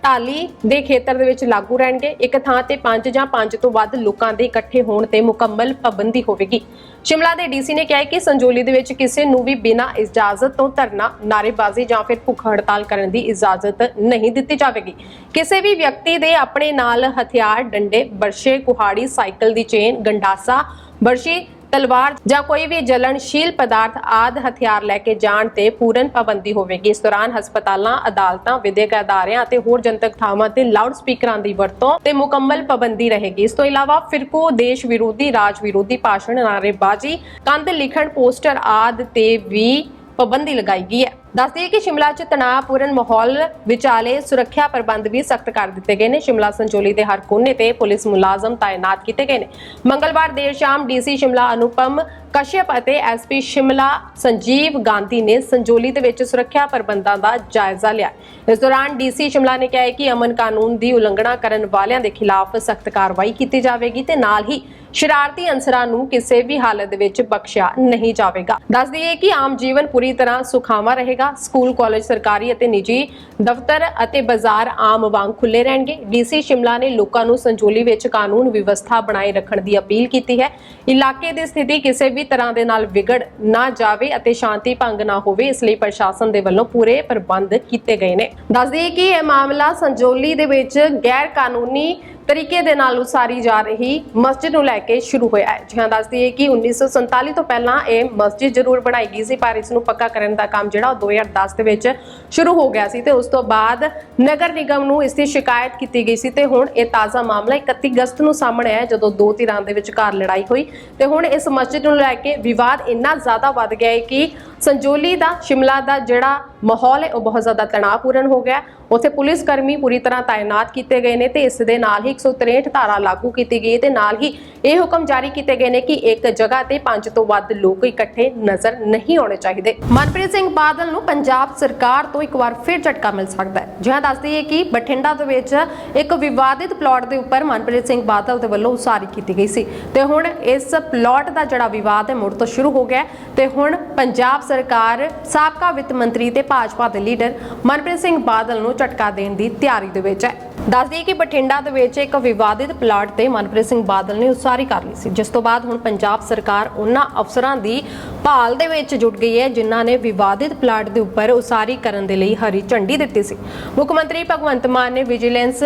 ਢਾਲੀ ਦੇ ਖੇਤਰ ਦੇ ਵਿੱਚ ਲਾਗੂ ਰਹਿਣਗੇ। ਇੱਕ ਥਾਂ ਤੇ 5 ਜਾਂ 5 ਤੋਂ ਵੱਧ ਲੋਕਾਂ ਦੇ ਇਕੱਠੇ ਹੋਣ ਤੇ ਮੁਕੰਮਲ ਪਾਬੰਦੀ ਹੋਵੇਗੀ। ਸ਼ਿਮਲਾ ਦੇ ਡੀਸੀ ਨੇ ਕਿਹਾ ਹੈ ਕਿ ਸੰਜੋਲੀ ਦੇ ਵਿੱਚ ਕਿਸੇ ਨੂੰ ਵੀ ਬਿਨਾਂ ਇਜਾਜ਼ਤ ਤੋਂ ਧਰਨਾ, ਨਾਅਰੇਬਾਜ਼ੀ ਜਾਂ ਫਿਰ ਭੁੱਖ ਹੜਤਾਲ ਕਰਨ ਦੀ ਇਜਾਜ਼ਤ ਨਹੀਂ ਦਿੱਤੀ ਜਾਵੇਗੀ। ਕਿਸੇ ਵੀ ਵਿਅਕਤੀ ਦੇ ਆਪਣੇ ਨਾਲ ਹਥਿਆਰ, ਡੰਡੇ, ਬਰਸ਼ੇ, ਕੁਹਾੜੀ, ਸਾਈਕਲ ਦੀ ਚੇਨ, ਗੰਡਾਸਾ, ਬਰਸ਼ੀ ਤਲਵਾਰ ਜਾਂ ਕੋਈ ਵੀ ਜਲਨਸ਼ੀਲ ਪਦਾਰਥ ਆਦ ਹਥਿਆਰ ਲੈ ਕੇ ਜਾਣ ਤੇ ਪੂਰਨ ਪਾਬੰਦੀ ਹੋਵੇਗੀ। ਇਸ ਦੌਰਾਨ ਹਸਪਤਾਲਾਂ, ਅਦਾਲਤਾਂ, ਵਿਦਿਅਕ ਅਦਾਰਿਆਂ ਅਤੇ ਹੋਰ ਜਨਤਕ ਥਾਵਾਂ ਤੇ ਲਾਊਡ ਸਪੀਕਰਾਂ ਦੀ ਵਰਤੋਂ ਤੇ ਮੁਕੰਮਲ ਪਾਬੰਦੀ ਰਹੇਗੀ। ਇਸ ਤੋਂ ਇਲਾਵਾ ਫਿਰਕੂ ਦੇਸ਼ ਵਿਰੋਧੀ, ਰਾਜ ਵਿਰੋਧੀ ਭਾਸ਼ਣ, ਨਾਅਰੇਬਾਜ਼ੀ, ਕੰਧ ਲਿਖਣ ਪੋਸਟਰ ਆਦ ਤੇ ਵੀ ਪਾਬੰਦੀ ਲਗਾਈ ਗਈ ਹੈ। ਦੱਸਦੀ ਕਿ ਸ਼ਿਮਲਾ 'ਚ ਤਣਾਅਪੂਰਨ ਮਾਹੌਲ ਵਿਚਾਲੇ ਸੁਰੱਖਿਆ ਪ੍ਰਬੰਧ ਵੀ ਸਖਤ ਕਰ ਦਿੱਤੇ ਗਏ ਨੇ। ਸ਼ਿਮਲਾ ਸੰਚੋਲੀ ਦੇ ਹਰ ਕੋਨੇ ਤੇ ਪੁਲਿਸ ਮੁਲਾਜ਼ਮ ਤਾਇਨਾਤ ਕੀਤੇ ਗਏ ਨੇ। ਮੰਗਲਵਾਰ ਦੇਰ ਸ਼ਾਮ ਡੀਸੀ ਸ਼ਿਮਲਾ ਅਨੁਪਮ ਕਸ਼ਯਪ ਅਤੇ ਐਸਪੀ ਸ਼ਿਮਲਾ ਸੰਜੀਵ ਗਾਂਧੀ ਨੇ ਸੰਜੋਲੀ ਦੇ ਵਿੱਚ ਸੁਰੱਖਿਆ ਪ੍ਰਬੰਧਾਂ ਦਾ ਜਾਇਜ਼ਾ ਲਿਆ। ਇਸ ਦੌਰਾਨ ਡੀਸੀ ਸ਼ਿਮਲਾ ਨੇ ਕਿਹਾ ਕਿ ਅਮਨ ਕਾਨੂੰਨ ਦੀ ਉਲੰਘਣਾ ਕਰਨ ਵਾਲਿਆਂ ਦੇ ਖਿਲਾਫ ਸਖਤ ਕਾਰਵਾਈ ਕੀਤੀ ਜਾਵੇਗੀ ਤੇ ਨਾਲ ਹੀ ਸ਼ਰਾਰਤੀ ਅਨਸਰਾਂ ਨੂੰ ਕਿਸੇ ਵੀ ਹਾਲਤ ਵਿੱਚ ਬਖਸ਼ਿਆ ਨਹੀਂ ਜਾਵੇਗਾ। ਦੱਸ ਦਈਏ ਕਿ ਆਮ ਜੀਵਨ ਪੂਰੀ ਤਰ੍ਹਾਂ ਸੁਖਾਵਾਂ ਰਹੇਗਾ। ਸਕੂਲ, ਕਾਲਜ, ਸਰਕਾਰੀ ਅਤੇ ਨਿੱਜੀ ਦਫ਼ਤਰ ਅਤੇ ਬਾਜ਼ਾਰ ਆਮ ਵਾਂਗ ਖੁੱਲੇ ਰਹਿਣਗੇ। ਡੀਸੀ ਸ਼ਿਮਲਾ ਨੇ ਲੋਕਾਂ ਨੂੰ ਸੰਜੋਲੀ ਵਿੱਚ ਕਾਨੂੰਨ ਵਿਵਸਥਾ ਬਣਾਏ ਰੱਖਣ ਦੀ ਅਪੀਲ ਕੀਤੀ ਹੈ। ਇਲਾਕੇ ਦੀ ਸਥਿਤੀ ਕਿਸੇ ਵੀ ਤਰ੍ਹਾਂ ਦੇ ਨਾਲ ਵਿਗੜ ਨਾ ਜਾਵੇ ਅਤੇ ਸ਼ਾਂਤੀ ਭੰਗ ਨਾ ਹੋਵੇ, ਇਸ ਲਈ ਪ੍ਰਸ਼ਾਸਨ ਦੇ ਵੱਲੋਂ ਪੂਰੇ ਪ੍ਰਬੰਧ ਕੀਤੇ ਗਏ ਨੇ। ਦੱਸ ਦਈਏ ਕਿ ਇਹ ਮਾਮਲਾ ਸੰਜੋਲੀ ਦੇ ਵਿੱਚ ਗੈਰ ਕਾਨੂੰਨੀ ਤਰੀਕੇ ਦੇ ਨਾਲ ਉਸਾਰੀ ਜਾ ਰਹੀ ਮਸਜਿਦ ਨੂੰ ਲੈ ਕੇ ਸ਼ੁਰੂ ਹੋਇਆ ਹੈ। ਜਿਹਾਂ ਦੱਸਦੀ ਹੈ ਕਿ 1947 ਤੋਂ ਪਹਿਲਾਂ ਇਹ ਮਸਜਿਦ ਜ਼ਰੂਰ ਬਣਾਈ ਗਈ ਸੀ, ਪਰ ਇਸ ਨੂੰ ਪੱਕਾ ਕਰਨ ਦਾ ਕੰਮ ਜਿਹੜਾ ਉਹ 2010 ਦੇ ਵਿੱਚ ਸ਼ੁਰੂ ਹੋ ਗਿਆ ਸੀ ਤੇ ਉਸ ਤੋਂ ਬਾਅਦ ਨਗਰ ਨਿਗਮ ਨੂੰ ਇਸ ਦੀ ਸ਼ਿਕਾਇਤ ਕੀਤੀ ਗਈ ਸੀ ਤੇ ਹੁਣ ਇਹ ਤਾਜ਼ਾ ਮਾਮਲਾ 31 ਅਗਸਤ ਨੂੰ ਸਾਹਮਣੇ ਆਇਆ ਜਦੋਂ ਦੋ ਧਿਰਾਂ ਦੇ ਵਿਚਕਾਰ ਲੜਾਈ ਹੋਈ। ਤੇ ਹੁਣ ਇਸ ਮਸਜਿਦ ਨੂੰ ਲੈ ਕੇ ਵਿਵਾਦ ਇੰਨਾ ਜ਼ਿਆਦਾ ਵੱਧ ਗਿਆ ਹੈ ਕਿ ਸੰਜੋਲੀ ਦਾ, ਸ਼ਿਮਲਾ ਦਾ ਜਿਹੜਾ ਮਾਹੌਲ ਹੈ, ਉਹ ਬਹੁਤ ਜ਼ਿਆਦਾ ਤਣਾਅਪੂਰਨ ਹੋ ਗਿਆ ਉੱਥੇ ਪੁਲਿਸ ਕਰਮੀ ਪੂਰੀ ਤਰ੍ਹਾਂ ਤਾਇਨਾਤ ਕੀਤੇ ਗਏ ਨੇ ਤੇ ਇਸ ਦੇ ਨਾਲ ਹੀ 163 ਧਾਰਾ ਲਾਗੂ ਕੀਤੀ ਗਈ ਤੇ ਨਾਲ ਹੀ ਇਹ ਹੁਕਮ ਜਾਰੀ ਕੀਤੇ ਗਏ ਨੇ ਕਿ ਇੱਕ ਜਗ੍ਹਾ ਤੇ ਪੰਜ ਤੋਂ ਵੱਧ ਲੋਕ ਇਕੱਠੇ ਨਜ਼ਰ ਨਹੀਂ ਆਉਣੇ ਚਾਹੀਦੇ। ਮਨਪ੍ਰੀਤ ਸਿੰਘ ਬਾਦਲ ਨੂੰ ਪੰਜਾਬ ਸਰਕਾਰ ਤੋਂ ਇੱਕ ਵਾਰ ਫਿਰ ਝਟਕਾ ਮਿਲ ਸਕਦਾ ਹੈ। ਜਿਹਾਂ ਦੱਸਦੀ ਹੈ ਕਿ ਬਠਿੰਡਾ ਦੇ ਵਿੱਚ ਇੱਕ ਵਿਵਾਦਿਤ ਪਲਾਟ ਦੇ ਉੱਪਰ ਮਨਪ੍ਰੀਤ ਸਿੰਘ ਬਾਦਲ ਦੇ ਵੱਲੋਂ ਉਸਾਰੀ ਕੀਤੀ ਗਈ ਸੀ। ਤੇ ਹੁਣ ਇਸ ਪਲਾਟ ਦਾ ਜਿਹੜਾ ਵਿਵਾਦ ਹੈ, ਮੁੜ ਤੋਂ ਸ਼ੁਰੂ ਹੋ ਗਿਆ ਤੇ ਹੁਣ ਪੰਜਾਬ ਸਰਕਾਰ, ਸਾਬਕਾ ਵਿੱਤ ਮੰਤਰੀ ਤੇ ਭਾਜਪਾ ਦੇ ਲੀਡਰ ਮਨਪ੍ਰੀਤ ਸਿੰਘ ਬਾਦਲ ਨੂੰ ਝਟਕਾ ਦੇਣ ਦੀ ਤਿਆਰੀ ਦੇ ਵਿੱਚ ਹੈ। ਦੱਸਦੀ ਹੈ ਕਿ ਬਠਿੰਡਾ ਦੇ ਵਿੱਚ ਇੱਕ ਵਿਵਾਦਿਤ ਪਲਾਟ ਤੇ ਮਨਪ੍ਰੀਤ ਸਿੰਘ ਬਾਦਲ ਨੇ ਉਸਾਰੀ ਕਰ ਲਈ ਸੀ, ਜਿਸ ਤੋਂ ਬਾਅਦ ਹੁਣ ਪੰਜਾਬ ਸਰਕਾਰ ਉਹਨਾਂ ਅਫਸਰਾਂ ਦੀ ਭਾਲ ਦੇ ਵਿੱਚ ਜੁਟ ਗਈ ਹੈ, ਜਿਨ੍ਹਾਂ ਨੇ ਵਿਵਾਦਿਤ ਪਲਾਟ ਦੇ ਉੱਪਰ ਉਸਾਰੀ ਕਰਨ ਦੇ ਲਈ ਹਰੀ ਝੰਡੀ ਦਿੱਤੀ ਸੀ। ਮੁੱਖ ਮੰਤਰੀ ਭਗਵੰਤ ਮਾਨ ਨੇ ਵਿਜੀਲੈਂਸ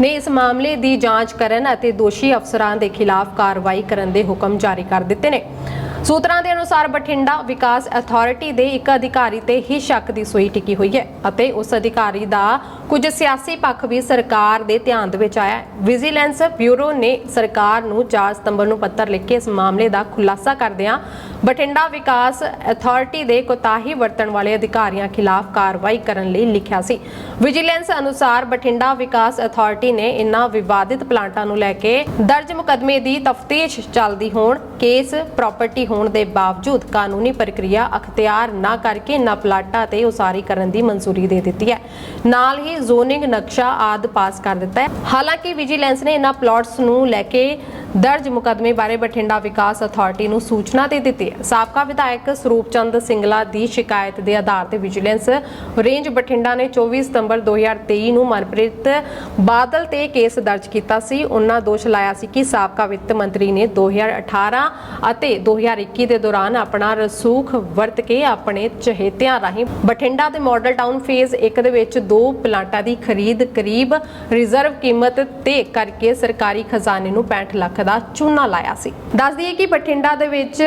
ਨੇ ਇਸ ਮਾਮਲੇ ਦੀ ਜਾਂਚ ਕਰਨ ਅਤੇ ਦੋਸ਼ੀ ਅਫਸਰਾਂ ਦੇ ਖਿਲਾਫ ਕਾਰਵਾਈ ਕਰਨ ਦੇ ਹੁਕਮ ਜਾਰੀ ਕਰ ਦਿੱਤੇ ਨੇ। ਸੂਤਰਾਂ ਦੇ ਅਨੁਸਾਰ ਬਠਿੰਡਾ ਵਿਕਾਸ ਅਥਾਰਟੀ ਦੇ ਇੱਕ ਅਧਿਕਾਰੀ ਤੇ ਹੀ ਸ਼ੱਕ ਦੀ ਸੂਈ ਟਿਕੀ ਹੋਈ ਹੈ ਅਤੇ ਉਸ ਅਧਿਕਾਰੀ ਦਾ ਕੁਝ ਸਿਆਸੀ ਪੱਖ ਵੀ ਸਰਕਾਰ ਦੇ ਧਿਆਨ ਦੇ ਵਿੱਚ ਆਇਆ ਹੈ। ਵਿਜੀਲੈਂਸ ਬਿਊਰੋ ਨੇ ਸਰਕਾਰ ਨੂੰ 4 ਸਤੰਬਰ ਨੂੰ ਪੱਤਰ ਲਿਖ ਕੇ ਇਸ ਮਾਮਲੇ ਦਾ ਖੁਲਾਸਾ ਕਰਦਿਆਂ ਬਠਿੰਡਾ ਵਿਕਾਸ ਅਥਾਰਟੀ ਦੇ ਕੋਤਾਹੀ ਵਰਤਣ ਵਾਲੇ ਅਧਿਕਾਰੀਆਂ ਖਿਲਾਫ ਕਾਰਵਾਈ ਕਰਨ ਲਈ ਲਿਖਿਆ ਸੀ। ਵਿਜੀਲੈਂਸ ਅਨੁਸਾਰ ਬਠਿੰਡਾ ਵਿਕਾਸ ਅਥਾਰਟੀ ਨੇ ਇਨ੍ਹਾਂ ਵਿਵਾਦਿਤ ਪਲਾਂਟਾਂ ਨੂੰ ਲੈ ਕੇ ਦਰਜ ਮੁਕਦਮੇ ਦੀ ਤਫਤੀਸ਼ ਚੱਲਦੀ ਹੋਣ, ਕੇਸ, ਪ੍ਰਾਪਰਟੀ ਹੋਣ ਦੇ ਬਾਵਜੂਦ ਕਾਨੂੰਨੀ ਪ੍ਰਕਿਰਿਆ ਅਖਤਿਆਰ ਨਾ ਕਰਕੇ ਇਨ੍ਹਾਂ ਪਲਾਟਾਂ ਤੇ ਉਸਾਰੀ ਕਰਨ ਦੀ ਮਨਜ਼ੂਰੀ ਦੇ ਦਿੱਤੀ ਹੈ। ਨਾਲ ਹੀ ਜ਼ੋਨਿੰਗ ਨਕਸ਼ਾ ਆਦ ਪਾਸ ਕਰ ਦਿੱਤਾ ਹੈ। ਹਾਲਾਂਕਿ ਵਿਜੀਲੈਂਸ ਨੇ ਇਨ੍ਹਾਂ ਪਲਾਟਸ ਨੂੰ ਲੈ ਕੇ ਦਰਜ ਮੁਕਦਮੇ ਬਾਰੇ ਬਠਿੰਡਾ ਵਿਕਾਸ ਅਥਾਰਟੀ ਨੂੰ ਸੂਚਨਾ ਦੇ ਦਿੱਤੀ ਹੈ। ਸਾਬਕਾ ਵਿਧਾਇਕ ਸਰੂਪਚੰਦ ਸਿੰਗਲਾ ਦੀ ਸ਼ਿਕਾਇਤ ਦੇ ਆਧਾਰ ਤੇ ਵਿਜੀਲੈਂਸ ਰੇਂਜ ਬਠਿੰਡਾ ਨੇ 24 ਸਤੰਬਰ 2023 ਨੂੰ ਮਨਪ੍ਰੀਤ ਬਾਦਲ ਤੇ ਕੇਸ ਦਰਜ ਕੀਤਾ ਸੀ। ਉਹਨਾਂ ਦੋਸ਼ ਲਾਇਆ ਸੀ ਕਿ ਸਾਬਕਾ ਵਿੱਤ ਮੰਤਰੀ ਨੇ 2018 ਅਤੇ 2021 ਦੇ ਦੌਰਾਨ ਆਪਣਾ ਰਸੂਖ ਵਰਤ ਕੇ ਆਪਣੇ ਚਹੇਤਿਆਂ ਰਾਹੀਂ ਬਠਿੰਡਾ ਦੇ ਮਾਡਲ ਟਾਊਨ ਫੇਜ਼ 1 ਦੇ ਵਿੱਚ ਦੋ ਪਲਾਂਟਾਂ ਦੀ ਖਰੀਦ ਕਰੀਬ ਰਿਜ਼ਰਵ ਕੀਮਤ ਤੇ ਕਰਕੇ ਸਰਕਾਰੀ ਖਜ਼ਾਨੇ ਨੂੰ 65 ਲੱਖ ਦਾ ਚੂਨਾ ਲਾਇਆ ਸੀ। ਦੱਸ ਦਈਏ ਕਿ ਬਠਿੰਡਾ ਦੇ ਵਿੱਚ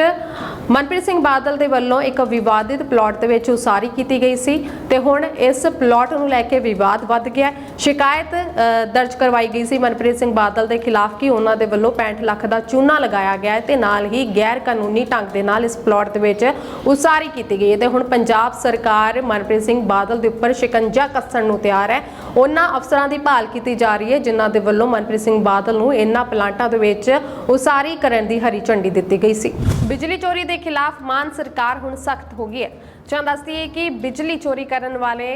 ਮਨਪ੍ਰੀਤ ਸਿੰਘ ਬਾਦਲ ਦੇ ਵੱਲੋਂ ਇੱਕ ਵਿਵਾਦਿਤ ਪਲਾਟ ਦੇ ਵਿੱਚ ਉਸਾਰੀ ਕੀਤੀ ਗਈ ਸੀ ਤੇ ਹੁਣ ਇਸ ਪਲਾਟ ਨੂੰ ਲੈ ਕੇ ਵਿਵਾਦ ਵੱਧ ਗਿਆ ਸ਼ਿਕਾਇਤ ਦਰਜ ਕਰਵਾਈ ਗਈ ਸੀ ਮਨਪ੍ਰੀਤ ਸਿੰਘ ਬਾਦਲ ਦੇ ਖਿਲਾਫ ਕਿ ਉਹਨਾਂ ਦੇ ਵੱਲੋਂ 65 ਲੱਖ ਦਾ ਚੂਨਾ ਲਗਾਇਆ ਗਿਆ ਹੈ ਤੇ ਨਾਲ ਹੀ ਗੈਰ ਕਾਨੂੰਨੀ ਢੰਗ ਦੇ ਨਾਲ ਇਸ ਪਲਾਟ ਦੇ ਵਿੱਚ ਉਸਾਰੀ ਕੀਤੀ ਗਈ ਹੈ ਤੇ ਹੁਣ ਪੰਜਾਬ ਸਰਕਾਰ ਮਨਪ੍ਰੀਤ ਸਿੰਘ ਬਾਦਲ ਦੇ ਉੱਪਰ ਸ਼ਿਕੰਜਾ ਕੱਸਣ ਨੂੰ ਤਿਆਰ ਹੈ। ਉਹਨਾਂ ਅਫਸਰਾਂ ਦੀ ਭਾਲ ਕੀਤੀ ਜਾ ਰਹੀ ਹੈ, ਜਿਨ੍ਹਾਂ ਦੇ ਵੱਲੋਂ ਮਨਪ੍ਰੀਤ ਸਿੰਘ ਬਾਦਲ ਨੂੰ ਇਹਨਾਂ ਪਲਾਂਟਾਂ ਦੇ ਵਿੱਚ ਉਸਾਰੀ ਕਰਨ ਦੀ ਹਰੀ ਝੰਡੀ ਦਿੱਤੀ ਗਈ ਸੀ। ਬਿਜਲੀ ਚੋਰੀ ਦੇ ਖਿਲਾਫ ਮਾਨ ਸਰਕਾਰ ਹੁਣ ਸਖਤ ਹੋ ਗਈ ਹੈ। ਜਾਂ ਦੱਸਦੀ ਹੈ ਕਿ ਬਿਜਲੀ ਚੋਰੀ ਕਰਨ ਵਾਲੇ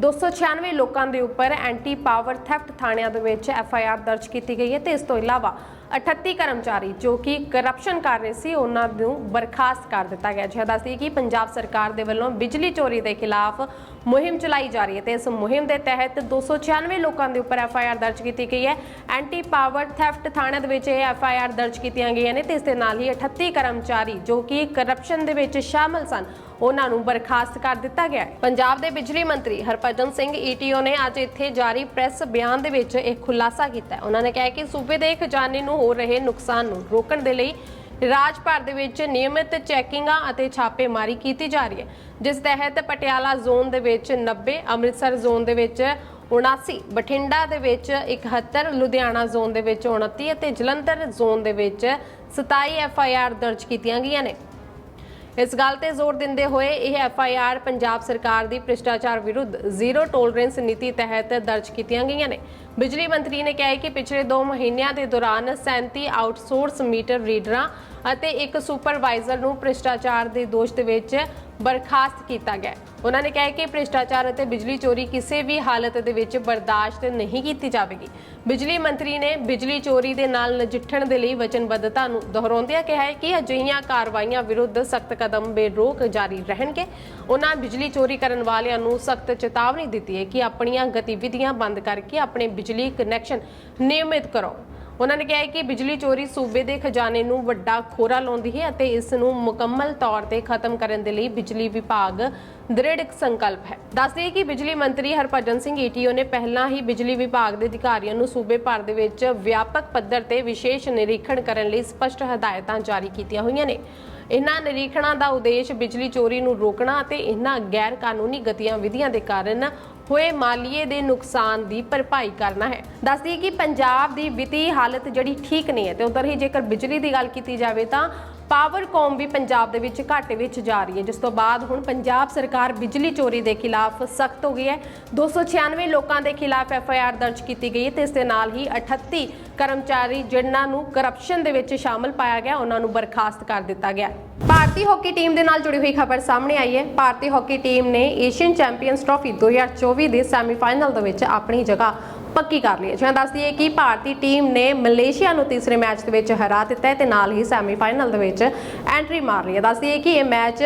296 ਲੋਕਾਂ ਦੇ ਉੱਪਰ ਐਂਟੀ ਪਾਵਰ ਥੈਫਟ ਥਾਣਿਆਂ ਦੇ ਵਿੱਚ ਐਫ ਆਈ ਆਰ ਦਰਜ ਕੀਤੀ ਗਈ ਹੈ ਤੇ ਇਸ ਤੋਂ ਇਲਾਵਾ 38 ਕਰਮਚਾਰੀ ਜੋ ਕਿ ਕਰਪਸ਼ਨ ਕਰ ਰਹੇ ਸੀ, ਉਹਨਾਂ ਨੂੰ ਬਰਖਾਸਤ ਕਰ ਦਿੱਤਾ ਗਿਆ। ਜਿਹੜਾ ਦੱਸਦੀ ਕਿ ਪੰਜਾਬ ਸਰਕਾਰ ਦੇ ਵੱਲੋਂ ਬਿਜਲੀ ਚੋਰੀ ਦੇ ਖਿਲਾਫ ਮੁਹਿੰਮ ਚਲਾਈ ਜਾ ਰਹੀ ਹੈ ਤੇ ਇਸ ਮੁਹਿੰਮ ਦੇ ਤਹਿਤ 296 ਲੋਕਾਂ ਦੇ ਉੱਪਰ ਐਫ ਆਈ ਆਰ ਦਰਜ ਕੀਤੀ ਗਈ ਹੈ। ਐਂਟੀ ਪਾਵਰ ਥੈਫਟ ਥਾਣਿਆਂ ਦੇ ਵਿੱਚ ਇਹ ਐਫ ਆਈ ਆਰ ਦਰਜ ਕੀਤੀਆਂ ਗਈਆਂ ਨੇ ਤੇ ਇਸ ਦੇ ਨਾਲ ਹੀ 38 ਕਰਮਚਾਰੀ ਜੋ ਕਿ ਕਰਪਸ਼ਨ ਦੇ ਵਿੱਚ ਸ਼ਾਮਲ ਸਨ। ਉਹਨਾਂ ਨੂੰ ਬਰਖਾਸਤ ਕਰ ਦਿੱਤਾ ਗਿਆ ਹੈ। ਪੰਜਾਬ ਦੇ ਬਿਜਲੀ ਮੰਤਰੀ ਹਰਭਜਨ ਸਿੰਘ ਈਟੀਓ ਨੇ ਅੱਜ ਇੱਥੇ ਜਾਰੀ ਪ੍ਰੈਸ ਬਿਆਨ ਦੇ ਵਿੱਚ ਇਹ ਖੁਲਾਸਾ ਕੀਤਾ ਹੈ। ਉਹਨਾਂ ਨੇ ਕਿਹਾ ਕਿ ਸੂਬੇ ਦੇ ਖਜ਼ਾਨੇ ਨੂੰ ਹੋ ਰਹੇ ਨੁਕਸਾਨ ਨੂੰ ਰੋਕਣ ਦੇ ਲਈ ਰਾਜ ਭਰ ਦੇ ਵਿੱਚ ਨਿਯਮਿਤ ਚੈਕਿੰਗਾਂ ਅਤੇ ਛਾਪੇਮਾਰੀ ਕੀਤੀ ਜਾ ਰਹੀ ਹੈ, ਜਿਸ ਤਹਿਤ ਪਟਿਆਲਾ ਜ਼ੋਨ ਦੇ ਵਿੱਚ 90 ਅੰਮ੍ਰਿਤਸਰ ਜ਼ੋਨ ਦੇ ਵਿੱਚ 79 ਬਠਿੰਡਾ ਦੇ ਵਿੱਚ 71 ਲੁਧਿਆਣਾ ਜ਼ੋਨ ਦੇ ਵਿੱਚ 29 ਅਤੇ ਜਲੰਧਰ ਜ਼ੋਨ ਦੇ ਵਿੱਚ 27 ਐਫ ਆਈ ਆਰ ਦਰਜ ਕੀਤੀਆਂ ਗਈਆਂ ਨੇ। ਇਸ ਗੱਲ ਤੇ ਜ਼ੋਰ ਦਿੰਦੇ ਹੋਏ ਇਹ ਐਫ ਆਈ ਆਰ ਪੰਜਾਬ ਸਰਕਾਰ ਦੀ ਭ੍ਰਿਸ਼ਟਾਚਾਰ ਵਿਰੁੱਧ ਜ਼ੀਰੋ ਟੋਲਰੈਂਸ ਨੀਤੀ ਤਹਿਤ ਦਰਜ ਕੀਤੀਆਂ ਗਈਆਂ ਨੇ। ਬਿਜਲੀ ਮੰਤਰੀ ਨੇ ਕਿਹਾ ਕਿ ਪਿਛਲੇ 2 ਮਹੀਨਿਆਂ ਦੇ ਦੌਰਾਨ 37 ਆਊਟਸੋਰਸ ਮੀਟਰ ਰੀਡਰਾਂ ਅਤੇ ਇੱਕ ਸੁਪਰਵਾਈਜ਼ਰ ਨੂੰ ਭ੍ਰਿਸ਼ਟਾਚਾਰ ਦੇ ਦੋਸ਼ ਦੇ ਵਿੱਚ ਬਰਖਾਸਤ ਕੀਤਾ ਗਿਆ ਉਹਨਾਂ ਨੇ ਕਿਹਾ ਕਿ ਭ੍ਰਿਸ਼ਟਾਚਾਰ ਅਤੇ ਬਿਜਲੀ ਚੋਰੀ ਕਿਸੇ ਵੀ ਹਾਲਤ ਦੇ ਵਿੱਚ ਬਰਦਾਸ਼ਤ ਨਹੀਂ ਕੀਤੀ ਜਾਵੇਗੀ। ਬਿਜਲੀ ਮੰਤਰੀ ਨੇ ਬਿਜਲੀ ਚੋਰੀ ਦੇ ਨਾਲ ਨਜਿੱਠਣ ਦੇ ਲਈ ਵਚਨਬੱਧਤਾ ਨੂੰ ਦੁਹਰਾਉਂਦਿਆਂ ਕਿਹਾ ਹੈ ਕਿ ਅਜਿਹੀਆਂ ਕਾਰਵਾਈਆਂ ਵਿਰੁੱਧ ਸਖਤ ਕਦਮ ਬੇਰੋਕ ਜਾਰੀ ਰਹਿਣਗੇ। ਉਹਨਾਂ ਬਿਜਲੀ ਚੋਰੀ ਕਰਨ ਵਾਲਿਆਂ ਨੂੰ ਸਖਤ ਚੇਤਾਵਨੀ ਦਿੱਤੀ ਹੈ ਕਿ ਆਪਣੀਆਂ ਗਤੀਵਿਧੀਆਂ ਬੰਦ ਕਰਕੇ ਆਪਣੇ ਬਿਜਲੀ ਕਨੈਕਸ਼ਨ ਨਿਯਮਿਤ ਕਰੋ। ਉਹਨਾਂ ਨੇ ਕਿਹਾ ਕਿ ਬਿਜਲੀ ਚੋਰੀ ਸੂਬੇ ਦੇ ਖਜ਼ਾਨੇ ਨੂੰ ਵੱਡਾ ਖੋਰਾ ਲਾਉਂਦੀ ਹੈ ਅਤੇ ਇਸ ਨੂੰ ਮੁਕੰਮਲ ਤੌਰ ਤੇ ਖਤਮ ਕਰਨ ਦੇ ਲਈ ਬਿਜਲੀ ਵਿਭਾਗ ਦ੍ਰਿੜ ਸੰਕਲਪ ਹੈ। ਦੱਸਦੇ ਕਿ ਬਿਜਲੀ ਮੰਤਰੀ ਹਰਭਜਨ ਸਿੰਘ ਈਟੀਓ ਨੇ ਪਹਿਲਾਂ ਹੀ ਬਿਜਲੀ ਵਿਭਾਗ ਦੇ ਅਧਿਕਾਰੀਆਂ ਨੂੰ ਸੂਬੇ ਭਰ ਦੇ ਵਿੱਚ ਵਿਆਪਕ ਪੱਧਰ ਤੇ ਵਿਸ਼ੇਸ਼ ਨਿਰੀਖਣ ਕਰਨ ਲਈ ਸਪਸ਼ਟ ਹਦਾਇਤਾਂ ਜਾਰੀ ਕੀਤੀਆਂ ਹੋਈਆਂ ਨੇ। ਇਹਨਾਂ ਨਿਰੀਖਣਾਂ ਦਾ ਉਦੇਸ਼ ਬਿਜਲੀ ਚੋਰੀ ਨੂੰ ਰੋਕਣਾ ਅਤੇ ਇਹਨਾਂ ਗੈਰ ਕਾਨੂੰਨੀ ਗਤੀਵਿਧੀਆਂ ਦੇ ਕਾਰਨ ਹੋਏ ਮਾਲੀਏ ਦੇ ਨੁਕਸਾਨ ਦੀ ਭਰਪਾਈ ਕਰਨਾ ਹੈ। ਦੱਸਦੀ ਕਿ ਪੰਜਾਬ ਦੀ ਵਿੱਤੀ ਹਾਲਤ ਜਿਹੜੀ ਠੀਕ ਨਹੀਂ ਹੈ ਤੇ ਉਧਰ ਹੀ ਜੇਕਰ ਬਿਜਲੀ ਦੀ ਗੱਲ ਕੀਤੀ ਜਾਵੇ ਤਾਂ ਪਾਵਰਕੌਮ ਵੀ ਪੰਜਾਬ ਦੇ ਵਿੱਚ ਘਾਟੇ ਵਿੱਚ ਜਾ ਰਹੀ ਹੈ। ਜਿਸ ਤੋਂ ਬਾਅਦ ਹੁਣ ਪੰਜਾਬ ਸਰਕਾਰ ਬਿਜਲੀ ਚੋਰੀ ਦੇ ਖਿਲਾਫ ਸਖਤ ਹੋ ਗਈ ਹੈ। 296 ਲੋਕਾਂ ਦੇ ਖਿਲਾਫ ਐਫ ਆਈ ਆਰ ਦਰਜ ਕੀਤੀ ਗਈ ਹੈ ਤੇ ਇਸ ਦੇ ਨਾਲ ਹੀ 38 ਕਰਮਚਾਰੀ ਜਿਨ੍ਹਾਂ ਨੂੰ ਕਰਪਸ਼ਨ ਦੇ ਵਿੱਚ ਸ਼ਾਮਲ ਪਾਇਆ ਗਿਆ, ਉਹਨਾਂ ਨੂੰ ਬਰਖਾਸਤ ਕਰ ਦਿੱਤਾ ਗਿਆ। ਭਾਰਤੀ ਹਾਕੀ ਟੀਮ ਦੇ ਨਾਲ ਜੁੜੀ ਹੋਈ ਖਬਰ ਸਾਹਮਣੇ ਆਈ ਹੈ। ਭਾਰਤੀ ਹਾਕੀ ਟੀਮ ਨੇ ਏਸ਼ੀਅਨ ਚੈਂਪੀਅਨਸ ਟਰਾਫੀ 2024 ਦੇ ਸੈਮੀਫਾਈਨਲ ਦੇ ਵਿੱਚ ਆਪਣੀ ਜਗ੍ਹਾ ਪੱਕੀ ਕਰ ਲਈ ਹੈ ਜਿਵੇਂ ਦੱਸ ਦਈਏ ਕਿ ਭਾਰਤੀ ਟੀਮ ਨੇ ਮਲੇਸ਼ੀਆ ਨੂੰ ਤੀਸਰੇ ਮੈਚ ਦੇ ਵਿੱਚ ਹਰਾ ਦਿੱਤਾ ਹੈ ਤੇ ਨਾਲ ਹੀ ਸੈਮੀਫਾਈਨਲ ਦੇ ਵਿੱਚ ਐਂਟਰੀ ਮਾਰ ਲਈ ਹੈ। ਦੱਸ ਦਈਏ ਕਿ ਇਹ ਮੈਚ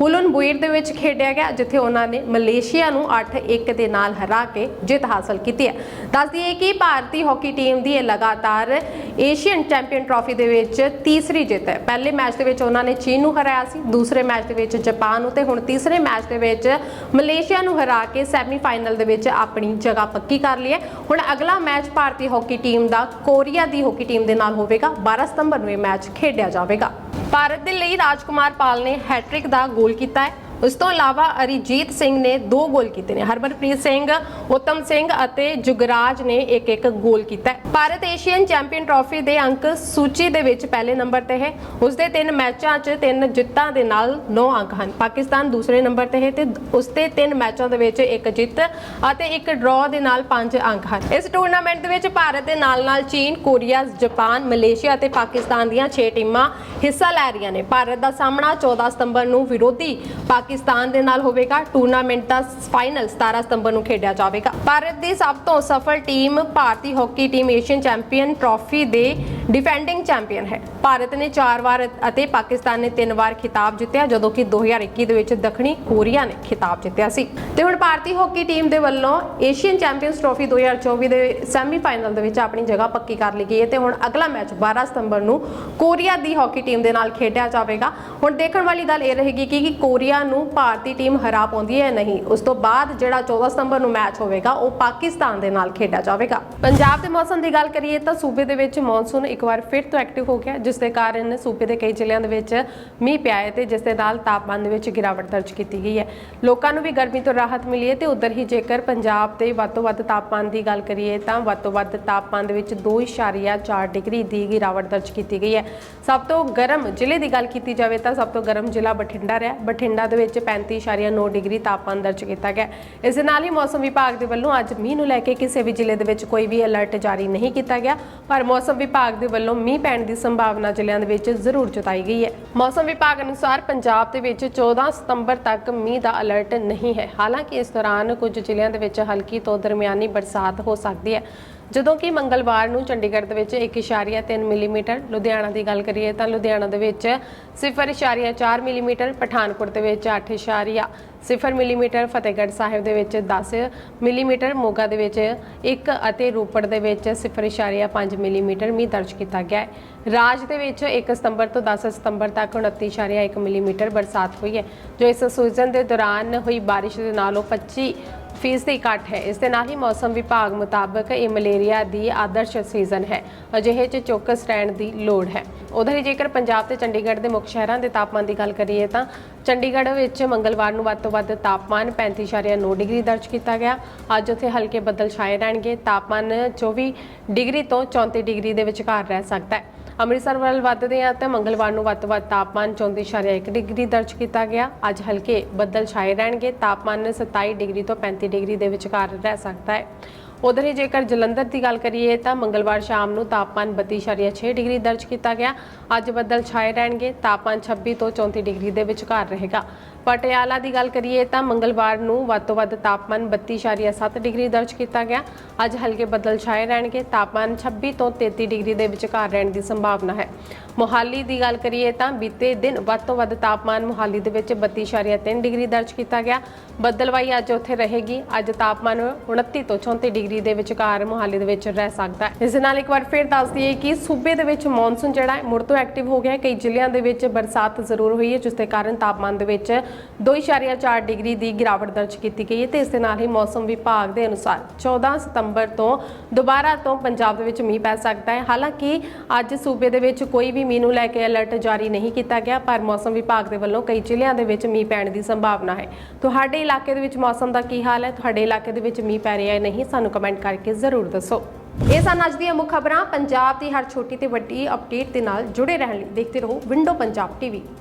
ਹੁਲਨ ਬੁਇਰ ਦੇ ਵਿੱਚ ਖੇਡਿਆ ਗਿਆ, ਜਿੱਥੇ ਉਹਨਾਂ ਨੇ ਮਲੇਸ਼ੀਆ ਨੂੰ 8-1 ਦੇ ਨਾਲ ਹਰਾ ਕੇ ਜਿੱਤ ਹਾਸਲ ਕੀਤੀ ਹੈ। ਦੱਸ ਦਈਏ ਕਿ ਭਾਰਤੀ ਹਾਕੀ ਟੀਮ ਦੀ ਇਹ ਲਗਾਤਾਰ ਏਸ਼ੀਅਨ ਚੈਂਪੀਅਨ ਟਰਾਫੀ ਦੇ ਵਿੱਚ ਤੀਸਰੀ ਜਿੱਤ ਹੈ। ਪਹਿਲੇ ਮੈਚ ਦੇ ਵਿੱਚ ਉਹਨਾਂ ਨੇ ਚੀਨ ਨੂੰ ਹਰਾਇਆ ਸੀ, ਦੂਸਰੇ ਮੈਚ ਦੇ ਵਿੱਚ ਜਾਪਾਨ ਨੂੰ ਤੇ ਹੁਣ ਤੀਸਰੇ ਮੈਚ ਦੇ ਵਿੱਚ ਮਲੇਸ਼ੀਆ ਨੂੰ ਹਰਾ ਕੇ ਸੈਮੀਫਾਈਨਲ ਦੇ ਵਿੱਚ ਆਪਣੀ ਜਗ੍ਹਾ ਪੱਕੀ ਕਰ ਲਈ ਹੈ। ਹੁਣ ਅਗਲਾ ਮੈਚ ਭਾਰਤੀ ਹਾਕੀ ਟੀਮ ਦਾ ਕੋਰੀਆ ਦੀ ਹਾਕੀ ਟੀਮ ਦੇ ਨਾਲ ਹੋਵੇਗਾ। 12 ਸਤੰਬਰ ਨੂੰ ਇਹ ਮੈਚ ਖੇਡਿਆ ਜਾਵੇਗਾ। ਭਾਰਤ ਦੇ ਲਈ ਰਾਜਕੁਮਾਰ ਪਾਲ ਨੇ ਹੈਟ੍ਰਿਕ ਦਾ ਗੋਲ ਕੀਤਾ ਹੈ। ਉਸ ਤੋਂ ਇਲਾਵਾ ਅਰੀਜੀਤ ਸਿੰਘ ਨੇ ਦੋ ਗੋਲ ਕੀਤੇ ਨੇ। ਹਰਮਨਪ੍ਰੀਤ ਸਿੰਘ, ਉਤਮ ਸਿੰਘ ਅਤੇ ਜੁਗਰਾਜ ਨੇ ਇੱਕ ਇੱਕ ਗੋਲ ਕੀਤਾ ਭਾਰਤ ਏਸ਼ੀਅਨ ਚੈਂਪੀਅਨ ਟਰਾਫੀ ਦੇ ਅੰਕ ਸੂਚੀ ਦੇ ਵਿੱਚ ਪਹਿਲੇ ਨੰਬਰ ਤੇ ਹੈ। ਉਸ ਦੇ ਤਿੰਨ ਮੈਚਾਂ 'ਚ ਤਿੰਨ ਜਿੱਤਾਂ ਦੇ ਨਾਲ 9 ਅੰਕ ਹਨ। ਪਾਕਿਸਤਾਨ ਦੂਸਰੇ ਨੰਬਰ ਤੇ ਹੈ ਤੇ ਉਸ ਦੇ ਤਿੰਨ ਮੈਚਾਂ ਦੇ ਵਿੱਚ ਇੱਕ ਜਿੱਤ ਅਤੇ ਇੱਕ ਡਰਾਅ ਦੇ ਨਾਲ 5 ਅੰਕ ਹਨ। ਇਸ ਟੂਰਨਾਮੈਂਟ ਦੇ ਵਿੱਚ ਭਾਰਤ ਦੇ ਨਾਲ-ਨਾਲ ਚੀਨ, ਕੋਰੀਆ, ਜਾਪਾਨ, ਮਲੇਸ਼ੀਆ ਅਤੇ ਪਾਕਿਸਤਾਨ ਦੀਆਂ 6 ਟੀਮਾਂ ਹਿੱਸਾ ਲੈ ਰਹੀਆਂ ਨੇ। ਭਾਰਤ ਦਾ ਸਾਹਮਣਾ 14 ਸਤੰਬਰ ਨੂੰ ਵਿਰੋਧੀ ਪਾਕਿਸਤਾਨ ਦੇ ਨਾਲ ਹੋਵੇਗਾ ਟੂਰਨਾਮੈਂਟ ਦਾ ਫਾਈਨਲ 17 ਸਤੰਬਰ ਨੂੰ ਖੇਡਿਆ ਜਾਵੇਗਾ। ਭਾਰਤ ਦੀ ਸਭ ਤੋਂ ਸਫਲ ਟੀਮ ਭਾਰਤੀ hockey team Asian Champion Trophy ਦੇ ਡਿਫੈਂਡਿੰਗ ਚੈਂਪੀਅਨ ਹੈ। ਭਾਰਤ ਨੇ 4 ਵਾਰ ਅਤੇ ਪਾਕਿਸਤਾਨ ਨੇ 3 ਵਾਰ ਖਿਤਾਬ ਜਿੱਤਿਆ, ਜਦੋਂ ਕਿ 2021 ਦੇ ਵਿੱਚ ਦੱਖਣੀ ਕੋਰੀਆ ਨੇ ਖਿਤਾਬ ਜਿੱਤਿਆ ਸੀ। ਤੇ ਹੁਣ ਭਾਰਤੀ ਹਾਕੀ ਟੀਮ ਦੇ ਵੱਲੋਂ ਏਸ਼ੀਅਨ ਚੈਂਪੀਅਨਸ ਟਰਾਫੀ 2024 ਦੇ ਸੈਮੀਫਾਈਨਲ ਦੇ ਵਿੱਚ ਆਪਣੀ ਜਗ੍ਹਾ ਪੱਕੀ ਕਰ ਲਈ ਗਈ ਹੈ ਤੇ ਹੁਣ ਅਗਲਾ ਮੈਚ 12 ਸਤੰਬਰ ਨੂੰ ਕੋਰੀਆ ਦੀ ਹਾਕੀ ਟੀਮ ਦੇ ਨਾਲ ਖੇਡਿਆ ਜਾਵੇਗਾ। ਹੁਣ ਦੇਖਣ ਵਾਲੀ ਗੱਲ ਇਹ ਰਹੇਗੀ ਕਿ ਕਿ ਕੋਰੀਆ ਨੂੰ ਭਾਰਤੀ ਟੀਮ ਹਰਾ ਪਾਉਂਦੀ ਹੈ ਨਹੀਂ, ਉਸ ਤੋਂ ਬਾਅਦ ਜਿਹੜਾ 14 ਸਤੰਬਰ ਨੂੰ ਮੈਚ ਹੋਵੇਗਾ, ਉਹ ਪਾਕਿਸਤਾਨ ਦੇ ਨਾਲ ਖੇਡਿਆ ਜਾਵੇਗਾ। ਪੰਜਾਬ ਦੇ ਮੌਸਮ ਦੀ ਗੱਲ ਕਰੀਏ ਤਾਂ ਸੂਬੇ ਦੇ ਵਿੱਚ ਮੌਨਸੂਨ ਇੱਕ ਵਾਰ ਫਿਰ ਤੋਂ ਐਕਟਿਵ ਹੋ ਗਿਆ ਜਿਸ ਦੇ ਕਾਰਨ ਸੂਬੇ ਦੇ ਕਈ ਜ਼ਿਲ੍ਹਿਆਂ ਦੇ ਵਿੱਚ ਮੀਂਹ ਪਿਆ ਹੈ ਤੇ ਜਿਸ ਦੇ ਨਾਲ ਤਾਪਮਾਨ ਦੇ ਵਿੱਚ ਗਿਰਾਵਟ ਦਰਜ ਕੀਤੀ ਗਈ ਹੈ। ਲੋਕਾਂ ਨੂੰ ਵੀ ਗਰਮੀ ਤੋਂ ਰਾਹਤ ਮਿਲੀ ਹੈ ਤੇ ਉਧਰ ਹੀ ਜੇਕਰ ਪੰਜਾਬ ਦੇ ਵੱਧ ਤੋਂ ਵੱਧ ਤਾਪਮਾਨ ਦੀ ਗੱਲ ਕਰੀਏ ਤਾਂ ਵੱਧ ਤੋਂ ਵੱਧ ਤਾਪਮਾਨ ਦੇ ਵਿੱਚ 2.4 ਡਿਗਰੀ ਦੀ ਗਿਰਾਵਟ ਦਰਜ ਕੀਤੀ ਗਈ ਹੈ। ਸਭ ਤੋਂ ਗਰਮ ਜ਼ਿਲ੍ਹੇ ਦੀ ਗੱਲ ਕੀਤੀ ਜਾਵੇ ਤਾਂ ਸਭ ਤੋਂ ਗਰਮ ਜ਼ਿਲ੍ਹਾ ਬਠਿੰਡਾ ਰਿਹਾ। ਬਠਿੰਡਾ ਦੇ ਵਿੱਚ 35.9 ਡਿਗਰੀ ਤਾਪਮਾਨ ਦਰਜ ਕੀਤਾ ਗਿਆ ਇਸ ਦੇ ਨਾਲ ਹੀ ਮੌਸਮ ਵਿਭਾਗ ਦੇ ਵੱਲੋਂ ਅੱਜ ਮੀਂਹ ਨੂੰ ਲੈ ਕੇ ਕਿਸੇ ਵੀ ਜ਼ਿਲ੍ਹੇ ਦੇ ਵਿੱਚ ਕੋਈ ਵੀ ਅਲਰਟ ਜਾਰੀ ਨਹੀਂ ਕੀਤਾ ਗਿਆ, ਪਰ ਮੌਸਮ ਵਿਭਾਗ ਦੇ ਵੱਲੋਂ ਮੀਂਹ ਪੈਣ ਦੀ ਸੰਭਾਵਨਾ ਜ਼ਿਲ੍ਹਿਆਂ ਦੇ ਵਿੱਚ ਜ਼ਰੂਰ ਜਤਾਈ ਗਈ ਹੈ। ਮੌਸਮ ਵਿਭਾਗ ਅਨੁਸਾਰ ਪੰਜਾਬ ਦੇ ਵਿੱਚ 14 ਸਤੰਬਰ ਤੱਕ ਮੀਂਹ ਦਾ ਅਲਰਟ ਨਹੀਂ ਹੈ। ਹਾਲਾਂਕਿ ਇਸ ਦੌਰਾਨ ਕੁਝ ਜ਼ਿਲ੍ਹਿਆਂ ਦੇ ਵਿੱਚ ਹਲਕੀ ਤੋਂ ਦਰਮਿਆਨੀ ਬਰਸਾਤ ਹੋ ਸਕਦੀ ਹੈ। ਜਦੋਂ ਕਿ ਮੰਗਲਵਾਰ ਨੂੰ ਚੰਡੀਗੜ੍ਹ ਦੇ ਵਿੱਚ 1.3 ਮਿਲੀਮੀਟਰ, ਲੁਧਿਆਣਾ ਦੀ ਗੱਲ ਕਰੀਏ ਤਾਂ ਲੁਧਿਆਣਾ ਦੇ ਵਿੱਚ 0.4 ਮਿਲੀਮੀਟਰ, ਪਠਾਨਕੋਟ ਦੇ ਵਿੱਚ 8.0 ਮਿਲੀਮੀਟਰ, ਫਤਿਹਗੜ੍ਹ ਸਾਹਿਬ ਦੇ ਵਿੱਚ 10 ਮਿਲੀਮੀਟਰ, ਮੋਗਾ ਦੇ ਵਿੱਚ 1 ਅਤੇ ਰੋਪੜ ਦੇ ਵਿੱਚ 0.5 ਮਿਲੀਮੀਟਰ ਮੀਂਹ ਦਰਜ ਕੀਤਾ ਗਿਆ ਹੈ। ਰਾਜ ਦੇ ਵਿੱਚ 1 ਸਤੰਬਰ ਤੋਂ 10 ਸਤੰਬਰ ਤੱਕ 29.1 ਮਿਲੀਮੀਟਰ ਬਰਸਾਤ ਹੋਈ ਹੈ, ਜੋ ਇਸ ਸੀਜ਼ਨ ਦੇ ਦੌਰਾਨ ਹੋਈ ਬਾਰਿਸ਼ ਦੇ ਨਾਲੋਂ 25 ਫੀਸਦੀ ਘੱਟ ਹੈ। ਇਸ ਦੇ ਨਾਲ ਹੀ ਮੌਸਮ ਵਿਭਾਗ ਮੁਤਾਬਕ ਇਹ ਮਲੇਰੀਆ ਦੀ ਆਦਰਸ਼ ਸੀਜ਼ਨ ਹੈ। ਅਜਿਹੇ 'ਚ ਚੌਕਸ ਰਹਿਣ ਦੀ ਲੋੜ ਹੈ। ਉਧਰ ਹੀ ਜੇਕਰ ਪੰਜਾਬ ਤੇ ਚੰਡੀਗੜ੍ਹ ਦੇ ਮੁੱਖ ਸ਼ਹਿਰਾਂ ਦੇ ਤਾਪਮਾਨ ਦੀ ਗੱਲ ਕਰੀਏ ਤਾਂ ਚੰਡੀਗੜ੍ਹ ਵਿੱਚ ਮੰਗਲਵਾਰ ਨੂੰ ਵੱਧ ਤੋਂ ਵੱਧ ਤਾਪਮਾਨ 35.9 ਡਿਗਰੀ ਦਰਜ ਕੀਤਾ ਗਿਆ। ਅੱਜ ਉੱਥੇ ਹਲਕੇ ਬੱਦਲ ਛਾਏ ਰਹਿਣਗੇ। ਤਾਪਮਾਨ 24 ਡਿਗਰੀ ਤੋਂ 34 ਡਿਗਰੀ ਦੇ ਵਿਚਕਾਰ ਰਹਿ ਸਕਦਾ ਹੈ। ਅੰਮ੍ਰਿਤਸਰ ਵੱਲ ਵੱਧਦੇ ਆ ਤਾਂ ਮੰਗਲਵਾਰ ਨੂੰ ਵੱਧ ਤੋਂ ਵੱਧ ਤਾਪਮਾਨ 34.1 ਡਿਗਰੀ ਦਰਜ ਕੀਤਾ ਗਿਆ। ਅੱਜ ਹਲਕੇ ਬੱਦਲ ਛਾਏ ਰਹਿਣਗੇ। ਤਾਪਮਾਨ 27 ਡਿਗਰੀ ਤੋਂ 35 ਡਿਗਰੀ ਦੇ ਵਿਚਕਾਰ ਰਹਿ ਸਕਦਾ ਹੈ। ਉਧਰ ਹੀ ਜੇਕਰ ਜਲੰਧਰ ਦੀ ਗੱਲ ਕਰੀਏ ਤਾਂ ਮੰਗਲਵਾਰ ਸ਼ਾਮ ਨੂੰ ਤਾਪਮਾਨ 32.6 ਡਿਗਰੀ ਦਰਜ ਕੀਤਾ ਗਿਆ। ਅੱਜ ਬੱਦਲ ਛਾਏ ਰਹਿਣਗੇ, ਤਾਪਮਾਨ 26 ਤੋਂ 34 ਡਿਗਰੀ ਦੇ ਵਿਚਕਾਰ ਰਹੇਗਾ। ਪਟਿਆਲਾ ਦੀ ਗੱਲ ਕਰੀਏ ਤਾਂ ਮੰਗਲਵਾਰ ਨੂੰ ਵੱਧ ਤੋਂ ਵੱਧ ਤਾਪਮਾਨ 32.7 ਡਿਗਰੀ ਦਰਜ ਕੀਤਾ ਗਿਆ। ਅੱਜ ਹਲਕੇ ਬੱਦਲ ਛਾਏ ਰਹਿਣਗੇ। ਤਾਪਮਾਨ 26 ਤੋਂ 33 ਡਿਗਰੀ ਦੇ ਵਿਚਕਾਰ ਰਹਿਣ ਦੀ ਸੰਭਾਵਨਾ ਹੈ। ਮੋਹਾਲੀ ਦੀ ਗੱਲ ਕਰੀਏ ਤਾਂ ਬੀਤੇ ਦਿਨ ਵੱਧ ਤੋਂ ਵੱਧ ਤਾਪਮਾਨ ਮੋਹਾਲੀ ਦੇ ਵਿੱਚ 32.3 ਡਿਗਰੀ ਦਰਜ ਕੀਤਾ ਗਿਆ। ਬੱਦਲਵਾਈ ਅੱਜ ਉੱਥੇ ਰਹੇਗੀ। ਅੱਜ ਤਾਪਮਾਨ 29 ਤੋਂ 34 ਡਿਗਰੀ ਦੇ ਵਿਚਕਾਰ ਮੋਹਾਲੀ ਦੇ ਵਿੱਚ ਰਹਿ ਸਕਦਾ ਹੈ। ਇਸ ਦੇ ਨਾਲ ਇੱਕ ਵਾਰ ਫਿਰ ਦੱਸ ਦਈਏ ਕਿ ਸੂਬੇ ਦੇ ਵਿੱਚ ਮੌਨਸੂਨ ਜਿਹੜਾ ਹੈ, ਮੁੜ ਤੋਂ ਐਕਟਿਵ ਹੋ ਗਿਆ ਹੈ। ਕਈ ਜ਼ਿਲ੍ਹਿਆਂ ਦੇ ਵਿੱਚ ਬਰਸਾਤ ਜ਼ਰੂਰ ਹੋਈ ਹੈ, ਜਿਸ ਦੇ ਕਾਰਨ ਤਾਪਮਾਨ ਦੇ ਵਿੱਚ 2.4 ਡਿਗਰੀ ਦੀ ਗਿਰਾਵਟ ਦਰਜ ਕੀਤੀ ਗਈ ਹੈ ਤੇ ਇਸ ਦੇ ਨਾਲ ਹੀ ਮੌਸਮ ਵਿਭਾਗ ਦੇ ਅਨੁਸਾਰ 14 ਸਤੰਬਰ ਤੋਂ ਦੁਬਾਰਾ ਤੋਂ ਪੰਜਾਬ ਦੇ ਵਿੱਚ ਮੀਂਹ ਪੈ ਸਕਦਾ ਹੈ। ਹਾਲਾਂਕਿ ਅੱਜ ਸੂਬੇ ਦੇ ਵਿੱਚ ਕੋਈ ਵੀ ਮੀਂਹ ਨੂੰ ਲੈ ਕੇ ਅਲਰਟ ਜਾਰੀ ਨਹੀਂ ਕੀਤਾ ਗਿਆ, ਪਰ ਮੌਸਮ ਵਿਭਾਗ ਦੇ ਵੱਲੋਂ ਕਈ ਜ਼ਿਲ੍ਹਿਆਂ ਦੇ ਵਿੱਚ ਮੀਂਹ ਪੈਣ ਦੀ ਸੰਭਾਵਨਾ ਹੈ। ਤੁਹਾਡੇ ਇਲਾਕੇ ਦੇ ਵਿੱਚ ਮੌਸਮ ਦਾ ਕੀ ਹਾਲ ਹੈ? ਤੁਹਾਡੇ ਇਲਾਕੇ ਦੇ ਵਿੱਚ ਮੀਂਹ ਪੈ ਰਿਹਾ ਹੈ ਨਹੀਂ, ਸਾਨੂੰ ਕਮੈਂਟ ਕਰਕੇ ਜ਼ਰੂਰ ਦੱਸੋ। ਇਹ ਸਨ ਅੱਜ ਦੀਆਂ ਮੁੱਖ ਖਬਰਾਂ। ਪੰਜਾਬ ਦੀ ਹਰ ਛੋਟੀ ਤੇ ਵੱਡੀ ਅਪਡੇਟ ਦੇ ਨਾਲ ਜੁੜੇ ਰਹਿਣ ਲਈ ਦੇਖਦੇ ਰਹੋ ਵਿੰਡੋ ਪੰਜਾਬ ਟੀਵੀ